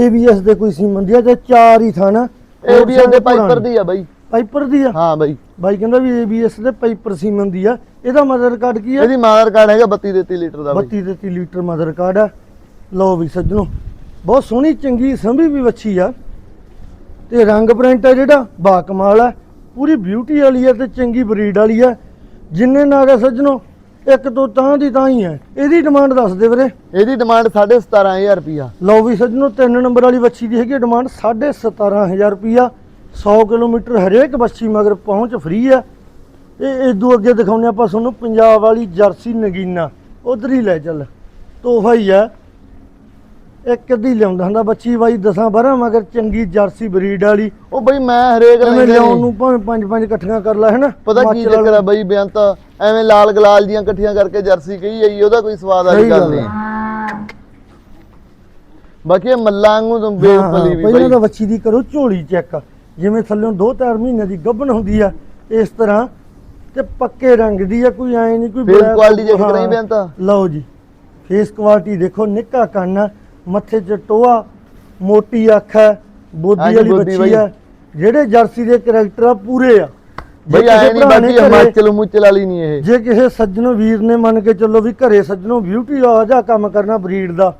[SPEAKER 1] ABS ਦੇ ਕੋਈ ਸੀਮਨ ਦੀ ਆ ਤੇ ਚਾਰ ਹੀ ਥਾਣਾ।
[SPEAKER 2] ABS ਦੇ ਪਾਈਪਰ ਦੀ ਆ ਬਾਈ।
[SPEAKER 1] ਪਾਈਪਰ ਦੀ ਆ?
[SPEAKER 2] ਹਾਂ ਬਾਈ।
[SPEAKER 1] ਬਾਈ ਕਹਿੰਦਾ ਵੀ ABS ਦੇ ਪਾਈਪਰ ਸੀਮਨ ਦੀ ਆ। ਇਹਦਾ ਮਦਰ ਕਾਰਡ ਕੀ ਆ
[SPEAKER 2] ਇਹਦੀ ਮਾਂ ਦਾ ਰਿਕਾਰਡ ਹੈਗਾ 32 33 ਲੀਟਰ ਦਾ ਬਾਈ।
[SPEAKER 1] 32 33 ਲੀਟਰ ਮਦਰ ਕਾਰਡ ਆ ਲਓ ਵੀ ਸੱਜਣੋ ਬਹੁਤ ਸੋਹਣੀ ਚੰਗੀ ਸੰਭੀ ਵੀ ਵੱਛੀ ਆ। ਤੇ ਰੰਗ ਪ੍ਰਿੰਟ ਆ ਜਿਹੜਾ ਬਾ ਕਮਾਲ ਆ। ਪੂਰੀ ਬਿਊਟੀ ਵਾਲੀ ਆ ਤੇ ਚੰਗੀ ਬਰੀਡ ਵਾਲੀ ਆ। ਜਿੰਨੇ ਨਾਗ ਆ ਸੱਜਣੋ ਇੱਕ ਤੋਂ ਤਾਂ ਦੀ ਤਾਂ ਹੀ ਹੈ ਇਹਦੀ ਡਿਮਾਂਡ ਦੱਸ ਦੇ ਵੀਰੇ।
[SPEAKER 2] ਇਹਦੀ ਡਿਮਾਂਡ 17500 ਰੁਪਿਆ
[SPEAKER 1] ਲਓ ਵੀ ਸੱਜਣੋ ਤਿੰਨ ਨੰਬਰ ਵਾਲੀ ਬੱਚੀ ਦੀ ਹੈਗੀ ਡਿਮਾਂਡ 17500 ਰੁਪਿਆ 100 ਕਿਲੋਮੀਟਰ ਹਰੇਕ ਬੱਚੀ ਮਗਰ ਪਹੁੰਚ ਫ੍ਰੀ ਆ। ਇਹ ਇਦੋਂ ਅੱਗੇ ਦਿਖਾਉਂਦੇ ਆਪਾਂ ਤੁਹਾਨੂੰ ਪੰਜਾਬ ਵਾਲੀ ਜਰਸੀ ਨਗੀਨਾ। ਉਧਰ ਹੀ ਲੈ ਚੱਲ। ਤੋਹਫਾ ਹੀ ਆ। ਇੱਕ ਅੱਧੀ ਲਿਆਉਂਦਾ ਹੁੰਦਾ ਬੱਚੀ ਬਾਈ 10 12 ਮਗਰ ਚੰਗੀ ਜਰਸੀ ਬਰੀਡ ਵਾਲੀ।
[SPEAKER 2] ਉਹ ਬਈ ਮੈਂ ਹਰੇਕ
[SPEAKER 1] ਐਵੇਂ
[SPEAKER 2] ਲੈਂਦਾ
[SPEAKER 1] ਲਿਆਉਣ ਨੂੰ। ਭਾਵੇਂ ਪੰਜ ਪੰਜ ਇਕੱਠੀਆਂ ਕਰ ਲੈ ਹੈਨਾ?
[SPEAKER 2] ਪਤਾ ਕੀ
[SPEAKER 1] ਹਿਮਾਚਲ
[SPEAKER 2] ਚੱਕਰ ਆ ਬਈ ਬੇਅੰਤ ਐਵੇਂ ਲਾਲ ਗਲਾਲ ਦੀਆਂ ਇਕੱਠੀਆਂ ਕਰਕੇ ਜਰਸੀ ਕਹੀ ਜਾਈ ਉਹਦਾ ਕੋਈ ਸਵਾਦ ਵਾਲੀ
[SPEAKER 1] ਸਹੀ
[SPEAKER 2] ਗੱਲ
[SPEAKER 1] ਗੱਲ
[SPEAKER 2] ਨਹੀਂ। ਬਾਕੀ ਇਹ ਮੱਲਾਂ ਤੁਮ
[SPEAKER 1] ਹਾਂ, ਹਾਂ,
[SPEAKER 2] ਵੀ
[SPEAKER 1] ਪਹਿਲਾਂ
[SPEAKER 2] ਬਈ।
[SPEAKER 1] ਤਾਂ ਬੱਚੀ ਦੀ ਕਰੋ ਝੋਲੀ ਚੈੱਕ। ਜਿਵੇਂ ਥੱਲੇੋਂ 2-4 ਮਹੀਨੇ ਦੀ ਗੱਭਣ ਹੁੰਦੀ ਆ ਇਸ ਤਰ੍ਹਾਂ ਤੇ ਪੱਕੇ ਰੰਗ ਦੀ ਆ ਕੋਈ ਐ ਨਹੀਂ ਕੋਈ
[SPEAKER 2] ਫੇਸ
[SPEAKER 1] black-
[SPEAKER 2] ਕੁਆਲਿਟੀ
[SPEAKER 1] ਹਾਂ।
[SPEAKER 2] ਕਰਾਈ ਬੇਅੰਤ?
[SPEAKER 1] ਲਓ ਜੀ ਫੇਸ ਕੁਆਲਿਟੀ ਦੇਖੋ ਨਿੱਕਾ ਕੰਨ ਆ, ਮੱਥੇ 'ਚ ਟੋਆ ਮੋਟੀ ਅੱਖ ਹੈ ਬੋਦੀ
[SPEAKER 2] ਹਾਂਜੀ,
[SPEAKER 1] ਵਾਲੀ
[SPEAKER 2] ਬੋਦੀ
[SPEAKER 1] ਬੱਚੀ
[SPEAKER 2] ਬਾਈ।
[SPEAKER 1] ਆ ਜਿਹੜੇ ਜਰਸੀ ਦੇ ਕਰੈਕਟਰ ਆ ਪੂਰੇ ਆ। ਜੇ
[SPEAKER 2] ਬਈ
[SPEAKER 1] ਕਿਸੇ
[SPEAKER 2] ਐ ਨਹੀਂ
[SPEAKER 1] ਭਰਾ ਨੇ
[SPEAKER 2] ਬਾਕੀ
[SPEAKER 1] ਘਰੇ-
[SPEAKER 2] ਹਿਮਾਚਲ ਮੁਚਲ ਵਾਲੀ ਨਹੀਂ ਇਹ।
[SPEAKER 1] ਜੇ ਕਿਸੇ ਸੱਜਣੋ ਵੀਰ ਨੇ ਮੰਨ ਕੇ ਚੱਲੋ ਵੀ ਘਰੇ ਸੱਜਣੋ ਬਿਊਟੀ ਆ ਜਾ ਕੰਮ ਕਰਨਾ ਬਰੀਡ ਦਾ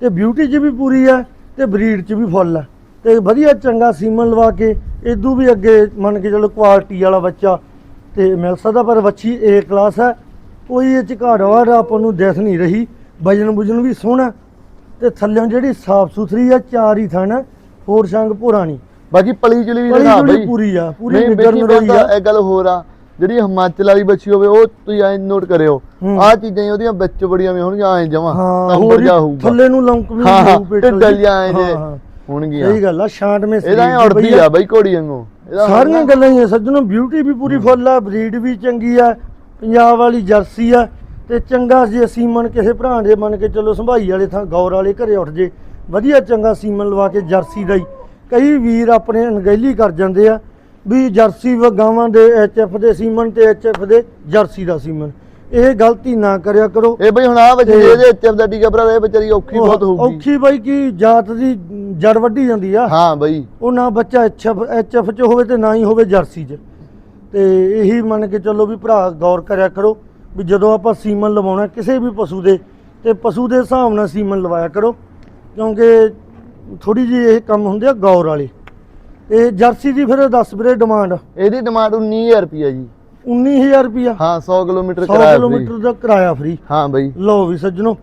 [SPEAKER 1] ਤੇ ਬਿਊਟੀ 'ਚ ਵੀ ਪੂਰੀ ਆ ਤੇ ਬਰੀਡ 'ਚ ਵੀ ਫੁੱਲ ਆ ਤੇ ਵਧੀਆ ਚੰਗਾ ਸੀਮਨ ਲਵਾ ਕੇ ਇਦੋਂ ਵੀ ਅੱਗੇ ਮੰਨ ਕੇ ਚੱਲੋ ਕੁਆਲਿਟੀ ਵਾਲਾ ਬੱਚਾ। ਤੇ ਮਿਲ ਸਕਦਾ ਪਰ ਬੱਚੀ ਏ ਕਲਾਸ ਹੈ। ਕੋਈ ਇਹ ਚ ਘਾੜਵਾੜ ਆਪਾਂ ਨੂੰ ਦਿਸ ਨਹੀਂ ਰਹੀ। ਵਜਨ ਬੁਜਨ ਵੀ ਸੋਹਣਾ। ਤੇ ਥੱਲਿਓਂ ਜਿਹੜੀ ਸਾਫ਼ ਸੁਥਰੀ ਆ ਚਾਰ ਹੀ ਥਣ ਹੋਰ ਸੰਗ ਪੁਰਾਣੀ
[SPEAKER 2] ਬਾਕੀ ਪਲੀ ਚੁਲੀ ਵੀ
[SPEAKER 1] ਪਲੀ
[SPEAKER 2] ਬਈ।
[SPEAKER 1] ਪੂਰੀ ਆ ਪੂਰੀ ਨਿੱਗਰ ਨਰੋਈ ਆ।
[SPEAKER 2] ਇਹ ਗੱਲ ਹੋਰ ਆ ਜਿਹੜੀ ਹਿਮਾਚਲ ਵਾਲੀ ਬੱਚੀ ਹੋਵੇ ਉਹ ਤੁਸੀਂ ਐਂ ਨੋਟ ਕਰਿਓ। ਆਹ ਚੀਜ਼ਾਂ ਹੀ ਉਹਦੀਆਂ ਵਿੱਚ ਬੜੀਆਂ ਵੀ ਹੋਣਗੀਆਂ ਐਂ ਜਮਾ।
[SPEAKER 1] ਹੀ
[SPEAKER 2] ਜਾ ਹੋਊਗਾ।
[SPEAKER 1] ਥੱਲੇ ਨੂੰ ਲੰਕ ਵੀ ਹੋਊ ਪੇਟ।
[SPEAKER 2] ਜਿਹਾ ਐਂ ਜੇ। ਹੋਣਗੀਆਂ।
[SPEAKER 1] ਸਹੀ ਗੱਲ ਆ ਸ਼ਾਂਟ ਮੇ
[SPEAKER 2] ਇਹਦਾ ਐਂ ਉੜਦੀ ਆ ਬਈ ਘੋੜੀ ਵਾਂਗੂ।
[SPEAKER 1] ਸਾਰੀਆਂ ਗੱਲਾਂ ਹੀ ਆ ਸੱਜਣੋ ਬਿਊਟੀ ਵੀ ਪੂਰੀ ਫੁੱਲ ਆ ਬਰੀਡ ਵੀ ਚੰਗੀ ਆ ਪੰਜਾਬ ਵਾਲੀ ਜਰਸੀ ਆ ਤੇ ਚੰਗਾ ਜੇ ਸੀਮਨ ਕਿਸੇ ਭਰਾ ਦੇ ਮੰਨ ਕੇ ਚੱਲੋ ਸੰਭਾਈ ਵਾਲੇ ਥਾਂ ਗੌਰ ਵਾਲੇ ਘਰੇ ਉੱਠ ਜੇ। ਵਧੀਆ ਚੰਗਾ ਸੀਮਨ ਲਵਾ ਕੇ ਜਰਸੀ ਦਾ ਹੀ ਕਈ ਵੀਰ ਆਪਣੇ ਅਣਗਹਿਲੀ ਕਰ ਜਾਂਦੇ ਆ ਵੀ ਜਰਸੀ ਗਾਵਾਂ ਦੇ ਐਚਐਫ ਦੇ ਸੀਮਨ ਤੇ ਐਚਐਫ ਦੇ ਜਰਸੀ ਦਾ ਸੀਮਨ। ਇਹ ਗਲਤੀ ਨਾ ਕਰਿਆ ਕਰੋ।
[SPEAKER 2] ਇਹ ਬਈ ਹੁਣ ਆ ਬੱਚੀ ਇਹਦੇ ਐਚਐਫ ਦਾ ਟੀਕਾ ਭਰਾ ਇਹ ਵਿਚਾਰੀ ਔਖੀ ਬਹੁਤ ਹੋਊਗੀ।
[SPEAKER 1] ਔਖੀ ਬਾਈ ਕੀ ਜਾਤ ਦੀ ਜੜ ਵੱਢੀ ਜਾਂਦੀ ਆ।
[SPEAKER 2] ਹਾਂ ਬਈ।
[SPEAKER 1] ਉਹ ਨਾ ਬੱਚਾ ਐਚਐਫ ਐਚਐਫ ਚ ਹੋਵੇ ਤੇ ਨਾ ਹੀ ਹੋਵੇ ਜਰਸੀ ਚ। ਤੇ ਇਹੀ ਮੰਨ ਕੇ ਚੱਲੋ ਵੀ ਭਰਾ ਗੌਰ ਕਰਿਆ ਕਰੋ। ਵੀ ਜਦੋਂ ਆਪਾਂ ਸੀਮਨ ਲਵਾਉਣਾ ਕਿਸੇ ਵੀ ਪਸ਼ੂ ਦੇ ਤੇ ਪਸ਼ੂ ਦੇ ਹਿਸਾਬ ਨਾਲ ਸੀਮਨ ਲਵਾਇਆ ਕਰੋ ਕਿਉਂਕਿ ਥੋੜੀ ਜਿਹੀ ਇਹ ਕੰਮ ਹੁੰਦੇ ਆ ਗੌਰ ਵਾਲੇ। ਤੇ ਜਰਸੀ ਦੀ ਫਿਰ ਦੱਸ ਵੀਰੇ ਡਿਮਾਂਡ।
[SPEAKER 2] ਇਹਦੀ ਡਿਮਾਂਡ 19000 ਰੁਪਿਆ ਜੀ।
[SPEAKER 1] 19000 ਰੁਪਿਆ
[SPEAKER 2] ਹਾਂ 100 ਕਿਲੋਮੀਟਰ
[SPEAKER 1] 100
[SPEAKER 2] ਕਿਰਾਇਆ
[SPEAKER 1] ਕਿਲੋਮੀਟਰ
[SPEAKER 2] free।
[SPEAKER 1] ਦਾ ਕਿਰਾਇਆ ਫ੍ਰੀ
[SPEAKER 2] ਹਾਂ ਬਈ।
[SPEAKER 1] ਲਓ ਵੀ ਸੱਜਣੋ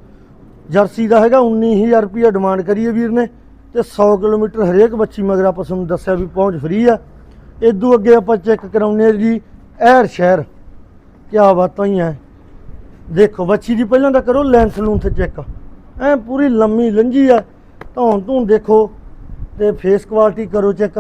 [SPEAKER 1] ਜਰਸੀ ਦਾ ਹੈਗਾ 19000 ਰੁਪਿਆ ਡਿਮਾਂਡ ਕਰੀਏ ਵੀਰ ਨੇ ਤੇ 100 ਕਿਲੋਮੀਟਰ ਹਰੇਕ ਬੱਚੀ ਮਗਰ ਆਪਾਂ ਤੁਹਾਨੂੰ ਦੱਸਿਆ ਵੀ ਪਹੁੰਚ ਫ੍ਰੀ ਆ। ਇਦੋਂ ਅੱਗੇ ਆਪਾਂ ਚੈੱਕ ਕਰਾਉਨੇ ਆ ਜੀ ਐਰ ਸ਼ਹਿਰ। ਕਿਆ ਬਾਤਾਂ ਹੀ ਐ। ਦੇਖੋ ਬੱਚੀ ਦੀ ਪਹਿਲਾਂ ਤਾਂ ਕਰੋ ਲੈਂਸ ਲੂੰਥ ਚੈੱਕ। ਐ ਪੂਰੀ ਲੰਮੀ ਲੰਜੀ ਆ ਧੌਣ ਧੂਣ ਦੇਖੋ ਤੇ ਫੇਸ ਕੁਆਲਿਟੀ ਕਰੋ ਚੈੱਕ।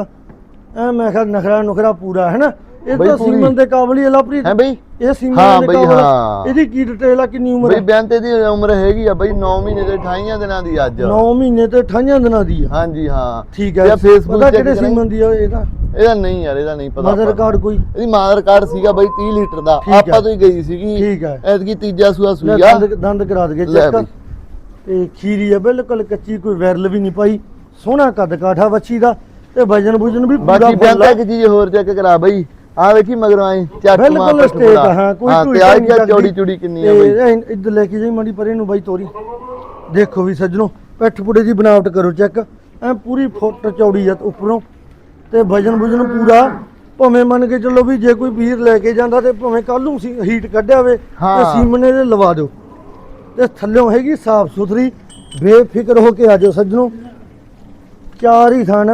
[SPEAKER 1] ਐ ਮੈਂ ਕਿਹਾ ਨਖਰਾ ਨੁਖਰਾ ਪੂਰਾ, ਹੈ ਨਾ? ਇਹ
[SPEAKER 2] ਬਈ
[SPEAKER 1] ਤਾਂ
[SPEAKER 2] ਪੂਰੀ।
[SPEAKER 1] ਸੀਮਨ ਦੇ ਕਾਬਲ ਹੀ ਆ ਲਵਪ੍ਰੀਤ
[SPEAKER 2] ਹੈ ਬਈ
[SPEAKER 1] ਇਹ ਸੀਮਨ
[SPEAKER 2] ਹਾਂ
[SPEAKER 1] ਦੇ
[SPEAKER 2] ਬਈ,
[SPEAKER 1] ਕਾਬਲ ਆ।
[SPEAKER 2] ਹਾਂ।
[SPEAKER 1] ਇਹਦੀ ਕੀ ਡਿਟੇਲ ਆ ਕਿੰਨੀ ਉਮਰ
[SPEAKER 2] ਬਈ
[SPEAKER 1] ਹੈ
[SPEAKER 2] ਬਿਆਨ ਤੇ ਦੀ ਉਮਰ ਹੈਗੀ ਆ ਬਈ 9 ਮਹੀਨੇ ਤੇ 28 ਦਿਨਾਂ ਦੀ ਅੱਜ
[SPEAKER 1] 9 ਮਹੀਨੇ ਤੇ 28 ਦਿਨਾਂ ਦੀ ਆ
[SPEAKER 2] ਹਾਂਜੀ ਹਾਂ
[SPEAKER 1] ਠੀਕ ਹੈ
[SPEAKER 2] ਜਾਂ Facebook
[SPEAKER 1] ਪਤਾ
[SPEAKER 2] check
[SPEAKER 1] ਕਿਹੜੇ
[SPEAKER 2] ਕਰਾਈ?
[SPEAKER 1] ਸੀਮਨ ਦੀ ਆ ਇਹਦਾ
[SPEAKER 2] ਇਹਦਾ ਨਹੀਂ ਯਾਰ ਇਹਦਾ ਨਹੀਂ ਪਤਾ
[SPEAKER 1] ਮਦਰ
[SPEAKER 2] ਆਪਾਂ ਨੂੰ।
[SPEAKER 1] ਕਾਰਡ ਕੋਈ
[SPEAKER 2] ਇਹਦੀ ਮਾਦਰ ਕਾਰਡ ਸੀਗਾ ਬਈ 30 ਲੀਟਰ ਦਾ
[SPEAKER 1] ਠੀਕ ਹੈ।
[SPEAKER 2] ਆਪਾਂ ਤੋਂ ਹੀ ਗਈ ਸੀਗੀ
[SPEAKER 1] ਠੀਕ ਹੈ।
[SPEAKER 2] ਐਤਕੀ ਤੀਜਾ ਸੂਆ
[SPEAKER 1] ਲੈ
[SPEAKER 2] ਸੂਈ ਆ
[SPEAKER 1] ਦੰਦ ਦੰਦ ਕਰਾ ਦਗੇ
[SPEAKER 2] ਲੈ
[SPEAKER 1] ਚੈੱਕ
[SPEAKER 2] ਬਈ।
[SPEAKER 1] ਤੇ ਖੀਰੀ ਆ ਬਿਲਕੁਲ ਕੱਚੀ ਕੋਈ ਵੈਰਲ ਵੀ ਨਹੀਂ ਪਾਈ ਸੋਹਣਾ ਕੱਦ ਕਾਠਾ ਬੱਚੀ ਦਾ ਤੇ ਵਜਨ ਵੁਜਨ ਵੀ ਪੂਰਾ
[SPEAKER 2] ਬਾਕੀ
[SPEAKER 1] ਆ।
[SPEAKER 2] ਇੱਕ ਚੀਜ਼ ਹੋਰ ਚੈੱਕ ਕਰਾ ਬਈ ਆ ਵੇਖੀ ਮਗਰੋਂ ਆਈ ਚੱਕ
[SPEAKER 1] ਬਿਲਕੁਲ ਸਟੇਟ ਹਾਂ ਕੋਈ
[SPEAKER 2] ਹਾਂ
[SPEAKER 1] ਢੂਈ
[SPEAKER 2] ਤੇ ਆ
[SPEAKER 1] ਢਾਈ
[SPEAKER 2] ਕੀ
[SPEAKER 1] ਲੱਗਦੀ।
[SPEAKER 2] ਚੌੜੀ ਚੂੜੀ ਕਿੰਨੀ ਆ ਬਈ?
[SPEAKER 1] ਇਹ ਇੱਧਰ ਲੈ ਕੇ ਜਾਈ ਮੰਡੀ ਪਰੇ ਨੂੰ ਬਾਈ ਤੋਰੀ। ਦੇਖੋ ਵੀ ਸੱਜਣੋ ਪਿੱਠ ਪੁੜੇ ਦੀ ਬਣਾਵਟ ਕਰੋ ਚੈੱਕ। ਐ ਪੂਰੀ ਫੁੱਟ ਚੌੜੀ ਆ ਉੱਪਰੋਂ। ਤੇ ਵਜਨ ਵੁਜਨ ਪੂਰਾ। ਭਾਵੇਂ ਮੰਨ ਕੇ ਚੱਲੋ ਵੀ ਜੇ ਕੋਈ ਵੀਰ ਲੈ ਕੇ ਜਾਂਦਾ ਤੇ ਭਾਵੇਂ ਕੱਲ ਨੂੰ ਸੀ ਹੀਟ ਕੱਢਿਆ ਹੋਵੇ ਤੇ। ਸੀਮਨੇ ਦੇ ਲਵਾ ਦਿਓ। ਤੇ ਥੱਲਿਓਂ ਹੈਗੀ ਸਾਫ਼ ਸੁਥਰੀ। ਬੇਫਿਕਰ ਹੋ ਕੇ ਆ ਜਾਓ ਸੱਜਣੋ। ਚਾਰ ਹੀ ਥਣ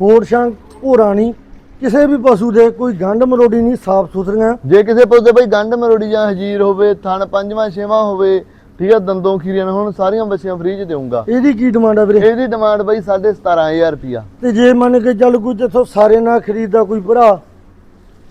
[SPEAKER 1] ਹੋਰ ਸ਼ੰਕ ਭੋਰਾ ਨਹੀਂ ਕਿਸੇ ਵੀ ਪਸ਼ੂ ਦੇ ਕੋਈ ਗੰਢ ਮਰੋੜੀ ਨਹੀਂ ਸਾਫ਼ ਸੁਥਰੀਆਂ।
[SPEAKER 2] ਜੇ ਕਿਸੇ ਪੁੱਛਦੇ ਬਈ ਗੰਢ ਮਰੋੜੀ ਜਾਂ ਹਜੀਰ ਹੋਵੇ ਥਣ ਪੰਜਵਾਂ ਛੇਵਾਂ ਹੋਵੇ ਠੀਕ ਆ ਦੰਦੋਂ ਖੀਰੀਆਂ ਨੇ ਹੁਣ ਸਾਰੀਆਂ ਬੱਚੀਆਂ ਫ੍ਰੀ ਚ ਦੇਊਂਗਾ।
[SPEAKER 1] ਇਹਦੀ ਕੀ ਡਿਮਾਂਡ ਆ ਵੀਰੇ?
[SPEAKER 2] ਇਹਦੀ ਡਿਮਾਂਡ ਬਈ 17500 ਰੁਪਿਆ
[SPEAKER 1] ਤੇ ਜੇ ਮੰਨ ਕੇ ਚੱਲ ਕੋਈ ਜਿੱਥੋਂ ਸਾਰੇ ਨਾ ਖਰੀਦਦਾ ਕੋਈ ਭਰਾ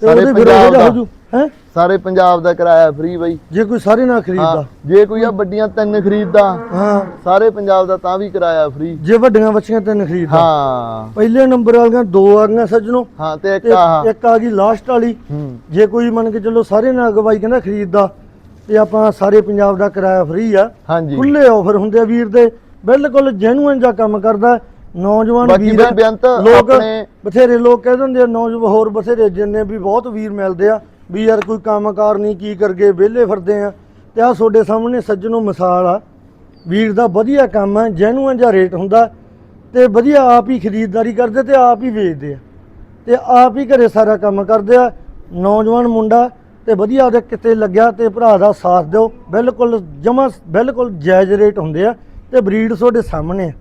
[SPEAKER 1] ਤੇ
[SPEAKER 2] ਸਾਰੇ
[SPEAKER 1] ਉਹਦੇ ਫਿਰ
[SPEAKER 2] ਦਾ।
[SPEAKER 1] ਹੋ ਜੂ ਹੈ?
[SPEAKER 2] ਸਾਰੇ ਪੰਜਾਬ ਦਾ ਕਿਰਾਇਆ ਫ੍ਰੀ ਬਈ।
[SPEAKER 1] ਜੇ ਕੋਈ ਸਾਰੇ ਨਾ ਖਰੀਦਦਾ।
[SPEAKER 2] ਜੇ ਕੋਈ ਆ ਵੱਡੀਆਂ ਤਿੰਨ ਖਰੀਦਦਾ
[SPEAKER 1] ਹਾਂ।
[SPEAKER 2] ਸਾਰੇ ਪੰਜਾਬ ਦਾ ਤਾਂ ਵੀ ਕਿਰਾਇਆ ਫ੍ਰੀ
[SPEAKER 1] ਜੇ ਵੱਡੀਆਂ ਬੱਚੀਆਂ ਤਿੰਨ ਖਰੀਦਦਾ।
[SPEAKER 2] ਹਾਂ।
[SPEAKER 1] ਪਹਿਲੇ ਨੰਬਰ ਵਾਲੀਆਂ ਦੋ ਆ ਗਈਆਂ ਸੱਜਣੋ।
[SPEAKER 2] ਹਾਂ ਤੇ ਇੱਕ ਆਹ
[SPEAKER 1] ਇੱਕ ਆ ਗਈ ਲਾਸਟ ਵਾਲੀ। ਜੇ ਕੋਈ ਮੰਨ ਕੇ ਚੱਲੋ ਸਾਰੇ ਨਾ ਅਗਵਾਈ ਕਹਿੰਦਾ ਖਰੀਦਦਾ ਤੇ ਆਪਾਂ ਸਾਰੇ ਪੰਜਾਬ ਦਾ ਕਿਰਾਇਆ ਫ੍ਰੀ ਆ।
[SPEAKER 2] ਹਾਂਜੀ।
[SPEAKER 1] ਖੁੱਲੇ ਆਫਰ ਹੁੰਦੇ ਆ ਵੀਰ ਦੇ। ਬਿਲਕੁਲ ਜੈਨੂਇਨ ਜਾਂ ਕੰਮ ਕਰਦਾ। ਨੌਜਵਾਨ ਵੀਰ ਆ। ਲੋਕ ਬਥੇਰੇ ਲੋਕ ਕਹਿ ਦਿੰਦੇ ਆ ਨੌਜਵਾਨ ਹੋਰ ਬਥੇਰੇ ਜਿੰਨੇ ਵੀ ਬਹੁਤ ਵੀਰ ਮਿਲਦੇ ਆ। ਵੀ ਯਾਰ ਕੋਈ ਕੰਮਕਾਰ ਨਹੀਂ ਕੀ ਕਰਗੇ ਵਿਹਲੇ ਫਿਰਦੇ ਆ? ਤੇ ਆ ਤੁਹਾਡੇ ਸਾਹਮਣੇ ਸੱਜਣੋਂ ਮਿਸਾਲ ਆ। ਵੀਰ ਦਾ ਵਧੀਆ ਕੰਮ ਹੈ ਜੈਨੂਇਨ ਜਾਂ ਰੇਟ ਹੁੰਦਾ। ਤੇ ਵਧੀਆ ਆਪ ਹੀ ਖਰੀਦਦਾਰੀ ਕਰਦੇ ਤੇ ਆਪ ਹੀ ਵੇਚਦੇ ਆ। ਤੇ ਆਪ ਹੀ ਘਰੇ ਸਾਰਾ ਕੰਮ ਕਰਦੇ ਆ। ਨੌਜਵਾਨ ਮੁੰਡਾ ਤੇ ਵਧੀਆ ਉਹਦੇ ਕਿਤੇ ਲੱਗਿਆ ਤੇ ਭਰਾ ਦਾ ਸਾਥ ਦਿਓ। ਬਿਲਕੁਲ ਜਮਾ ਬਿਲਕੁਲ ਜਾਇਜ਼ ਰੇਟ ਹੁੰਦੇ ਆ ਤੇ ਬਰੀਡ ਤੁਹਾਡੇ ਸਾਹਮਣੇ ਆ।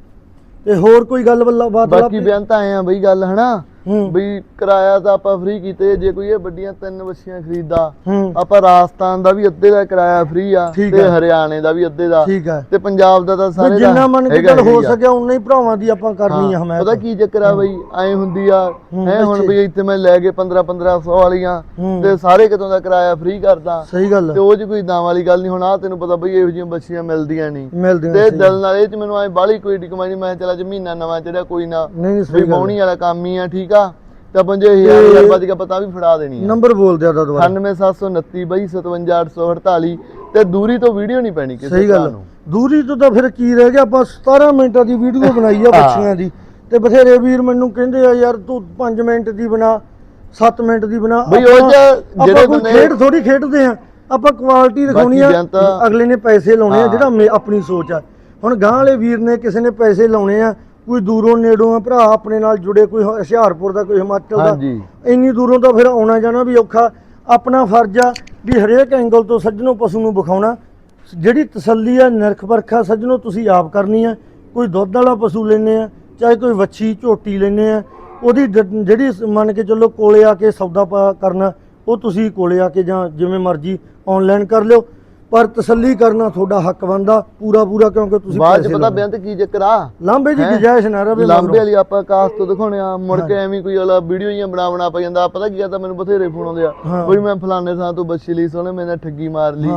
[SPEAKER 1] ਤੇ ਹੋਰ ਕੋਈ ਗੱਲ ਬੱਲਾ ਬਾਤ
[SPEAKER 2] ਬਾਕੀ ਬਿਆਨ ਤਾਂ ਆਏ ਆ ਬਈ ਗੱਲ ਹਨਾ? ਬਈ ਕਿਰਾਇਆ ਤਾਂ ਆਪਾਂ ਫ੍ਰੀ ਕੀਤੇ ਜੇ ਕੋਈ ਇਹ ਵੱਡੀਆਂ ਤਿੰਨ ਬੱਚੀਆਂ ਖਰੀਦਾ ਆਪਾਂ ਰਾਜਸਥਾਨ ਦਾ ਵੀ ਅੱਧੇ ਦਾ ਕਿਰਾਇਆ ਫ੍ਰੀ ਆ ਤੇ। ਹਰਿਆਣੇ ਦਾ ਵੀ ਅੱਧੇ ਦਾ ਤੇ ਪੰਜਾਬ ਦਾ ਤਾਂ ਸਾਰੇ ਦਾ
[SPEAKER 1] ਜਿੰਨਾ ਮਨ ਕੇ
[SPEAKER 2] ਹੈਗਾ
[SPEAKER 1] ਚੱਲ ਹੋ। ਸਕਿਆ ਉਨਾ ਹੀ ਭਰਾਵਾਂ ਦੀ ਆਪਾਂ ਕਰਨੀ ਆ
[SPEAKER 2] ਹਾਂ,
[SPEAKER 1] ਹਮੈਤ
[SPEAKER 2] ਪਤਾ ਕੀ ਚੱਕਰ ਆ ਬਈ? ਐ ਹੁੰਦੀ ਆ
[SPEAKER 1] ਹੂੰ,
[SPEAKER 2] ਹੁਣ। ਬਈ ਇੱਥੇ ਮੈਂ ਲੈ ਕੇ 15 1500 ਵਾਲੀਆਂ। ਤੇ ਸਾਰੇ ਕਿਤੋਂ ਦਾ ਕਿਰਾਇਆ ਫ੍ਰੀ ਕਰਦਾ।
[SPEAKER 1] ਸਹੀ ਗੱਲ
[SPEAKER 2] ਤੇ ਉਹ ਚ ਕੋਈ ਦਾਂ ਵਾਲੀ ਗੱਲ ਨਹੀਂ ਹੁਣ ਆ ਤੈਨੂੰ ਪਤਾ ਬਈ ਇਹੋ ਜਿਹੀਆਂ ਬੱਚੀਆਂ ਮਿਲਦੀਆਂ ਨਹੀਂ। ਤੇ ਦਿਲ ਨਾਲ ਇਹ ਚ ਮੈਨੂੰ ਐ ਬਾਹਲੀ ਕੋਈ ਡਿਕਮਾਈ ਨਹੀਂ ਮੈਂ ਚੱਲ ਅੱਜ ਮਹੀਨਾ ਨਵਾਂ ਚੜਿਆ ਕੋਈ ਨਾ ਬਈ ਬਾਉਣੀ ਵਾਲਾ ਕੰਮ ਹੀ ਆ ਠੀਕ ਆ ਤਾਂ 5000 ਵੱਜ ਕੇ ਪਤਾ ਵੀ ਫੜਾ ਦੇਣੀ ਆ।
[SPEAKER 1] ਨੰਬਰ ਬੋਲ ਦਿਆ ਦਾ ਦੁਬਾਰਾ।
[SPEAKER 2] 98729 ਬਈ 57848 ਤੇ ਦੂਰੀ ਤੋਂ ਵੀਡੀਓ ਨਹੀਂ ਪੈਣੀ ਕਿਸੇ
[SPEAKER 1] ਸਹੀ
[SPEAKER 2] ਭਰਾ
[SPEAKER 1] ਗੱਲ
[SPEAKER 2] ਨੂੰ।
[SPEAKER 1] ਦੂਰੀ ਤੋਂ ਤਾਂ ਫਿਰ ਕੀ ਰਹਿ ਗਿਆ ਆਪਾਂ 17 ਮਿੰਟਾਂ ਦੀ ਵੀਡੀਓ ਬਣਾਈ ਆ ਬੱਚਿਆਂ ਦੀ। ਤੇ ਬਥੇਰੇ ਵੀਰ ਮੈਨੂੰ ਕਹਿੰਦੇ ਆ ਯਾਰ ਤੂੰ 5 ਮਿੰਟ ਦੀ ਬਣਾ 7 ਮਿੰਟ ਦੀ ਬਣਾ।
[SPEAKER 2] ਬਈ ਉਹ
[SPEAKER 1] ਆਪਾਂ-
[SPEAKER 2] ਚ
[SPEAKER 1] ਆਪਾਂ
[SPEAKER 2] ਜਿਹੜੇ
[SPEAKER 1] ਕੋਈ
[SPEAKER 2] ਬੰਦੇ-
[SPEAKER 1] ਖੇਡ ਥੋੜੀ ਖੇਡਦੇ ਆ। ਆਪਾਂ ਕੁਆਲਿਟੀ ਦਿਖਾਉਣੀ ਆ
[SPEAKER 2] ਜਨਤਾ-
[SPEAKER 1] ਅਗਲੇ ਨੇ ਪੈਸੇ ਲਾਉਣੇ ਆ
[SPEAKER 2] ਹਾਂ।
[SPEAKER 1] ਜਿਹੜਾ ਮੇ- ਆਪਣੀ ਸੋਚ ਆ। ਹੁਣ ਗਾਂ ਵਾਲੇ ਵੀਰ ਨੇ ਕਿਸੇ ਨੇ ਪੈਸੇ ਲਾਉਣੇ ਆ ਕੋਈ ਦੂਰੋਂ ਨੇੜੋਂ ਆ ਭਰਾ ਆਪਣੇ ਨਾਲ ਜੁੜੇ ਕੋਈ ਹੁਸ਼ਿਆਰਪੁਰ ਦਾ ਕੋਈ ਹਿਮਾਚਲ ਦਾ। ਇੰਨੀ ਦੂਰੋਂ ਤਾਂ ਫਿਰ ਆਉਣਾ ਜਾਣਾ ਵੀ ਔਖਾ। ਆਪਣਾ ਫਰਜ਼ ਆ ਵੀ ਹਰੇਕ ਐਂਗਲ ਤੋਂ ਸੱਜਣੋਂ ਪਸ਼ੂ ਨੂੰ ਵਿਖਾਉਣਾ। ਜਿਹੜੀ ਤਸੱਲੀ ਆ ਨਿਰਖ ਪਰਖਾ ਸੱਜਣੋਂ ਤੁਸੀਂ ਆਪ ਕਰਨੀ ਆ। ਕੋਈ ਦੁੱਧ ਵਾਲਾ ਪਸ਼ੂ ਲੈਨੇ ਆ ਚਾਹੇ ਕੋਈ ਵੱਛੀ ਝੋਟੀ ਲੈਨੇ ਆ। ਉਹਦੀ ਜਿਹੜੀ ਮੰਨ ਕੇ ਚੱਲੋ ਕੋਲੇ ਆ ਕੇ ਸੌਦਾ ਪਾ ਕਰਨਾ ਉਹ ਤੁਸੀਂ ਕੋਲੇ ਆ ਕੇ ਜਾਂ ਜਿਵੇਂ ਮਰਜ਼ੀ ਆਨਲਾਈਨ ਕਰ ਲਿਓ। ਪਰ ਤਸੱਲੀ ਕਰਨਾ ਤੁਹਾਡਾ ਹੱਕ ਬਣਦਾ ਪੂਰਾ ਪੂਰਾ ਕਿਉਂਕਿ ਤੁਸੀਂ
[SPEAKER 2] ਬਾਅਦ ਚ ਪਤਾ। ਬੇਅੰਤ ਕੀ ਚੱਕਰ ਆ
[SPEAKER 1] ਲਾਂਬੇ ਦੀ
[SPEAKER 2] ਹੈਂ?
[SPEAKER 1] ਗੁੰਜਾਇਸ਼ ਨਾ ਰਵੇ
[SPEAKER 2] ਲਾਂਬੇ। ਵਾਲੀ ਆਪਾਂ ਕਾਸ ਤੋਂ ਦਿਖਾਉਣੇ ਆ ਮੁੜ ਕੇ ਐਵੇਂ ਕੋਈ ਅਗਲਾ ਵੀਡੀਓ ਹੀ ਬਣਾ ਬਣਾ ਪਾ ਜਾਂਦਾ ਪਤਾ ਕੀ ਕਰਦਾ ਮੈਨੂੰ ਬਥੇਰੇ ਫੋਨ ਆਉਂਦੇ ਆ। ਬਈ ਮੈਂ ਫਲਾਣੇ ਥਾਂ ਤੋਂ ਬੱਚੀ ਲਈ ਸੋਹਣੇ ਮੇਰੇ ਨਾਲ ਠੱਗੀ ਮਾਰ ਲਈ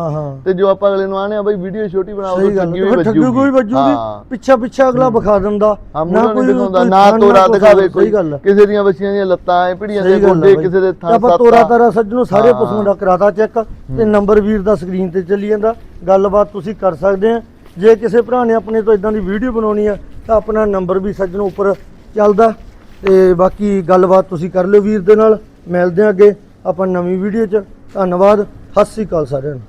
[SPEAKER 2] ਤੇ ਜੋ ਆਪਾਂ ਅਗਲੇ ਨੂੰ ਆਣੇ ਆ ਬਈ ਵੀਡੀਓ ਛੋਟੀ ਬਣਾਓ ਠੱਗੀ ਵੀ
[SPEAKER 1] ਫਿਰ ਠੱਗੀ ਕੋਈ ਵੱਜੂਗੀ। ਪਿੱਛਾ ਪਿੱਛਾ ਅਗਲਾ ਵਿਖਾ ਦਿੰਦਾ
[SPEAKER 2] ਮੂੰਹ ਨਹੀਂ ਦਿਖਾਉਂਦਾ
[SPEAKER 1] ਕੋਈ
[SPEAKER 2] ਨਾ ਤੋਰਾ ਦਿਖਾਵੇ ਕੋਈ ਕਿਸੇ ਦੀਆਂ ਬੱਚੀਆਂ ਦੀਆਂ ਲੱਤਾਂ ਐ ਪਿੜੀਆਂ ਦੇ ਗੋਡੇ ਕਿਸੇ ਦੇ ਥਾਂ
[SPEAKER 1] ਆਪਾਂ
[SPEAKER 2] ਸੱਤ
[SPEAKER 1] ਤੋਰਾ
[SPEAKER 2] ਆ।
[SPEAKER 1] ਤਾਰਾ ਸੱਜਣੋਂ ਸਾਰੇ। ਪਸ਼ੂਆਂ ਦਾ ਕਰਾਤਾ ਚੈੱਕ ਤੇ ਨੰਬਰ ਵੀਰ ਦਾ ਸਕਰੀਨ ਤੇ ਚੱਲੀ ਜਾਂਦਾ, ਗੱਲਬਾਤ ਤੁਸੀਂ ਕਰ ਸਕਦੇ ਆ। ਜੇ ਕਿਸੇ ਭਰਾ ਨੇ ਆਪਣੇ ਤੋਂ ਇਦਾਂ ਦੀ ਵੀਡੀਓ ਬਣਾਉਣੀ ਆ, ਤਾਂ ਆਪਣਾ ਨੰਬਰ ਵੀ ਸੱਜਣੋਂ ਉੱਪਰ ਚੱਲਦਾ। ਤੇ ਬਾਕੀ ਗੱਲਬਾਤ ਤੁਸੀਂ ਕਰ ਲਿਓ ਵੀਰ ਦੇ ਨਾਲ। ਮਿਲਦੇ ਆ ਅੱਗੇ ਆਪਾਂ ਨਵੀਂ ਵੀਡੀਓ 'ਚ। ਧੰਨਵਾਦ। ਸਤਿ ਸ੍ਰੀ ਅਕਾਲ ਸਾਰਿਆਂ ਨੂੰ।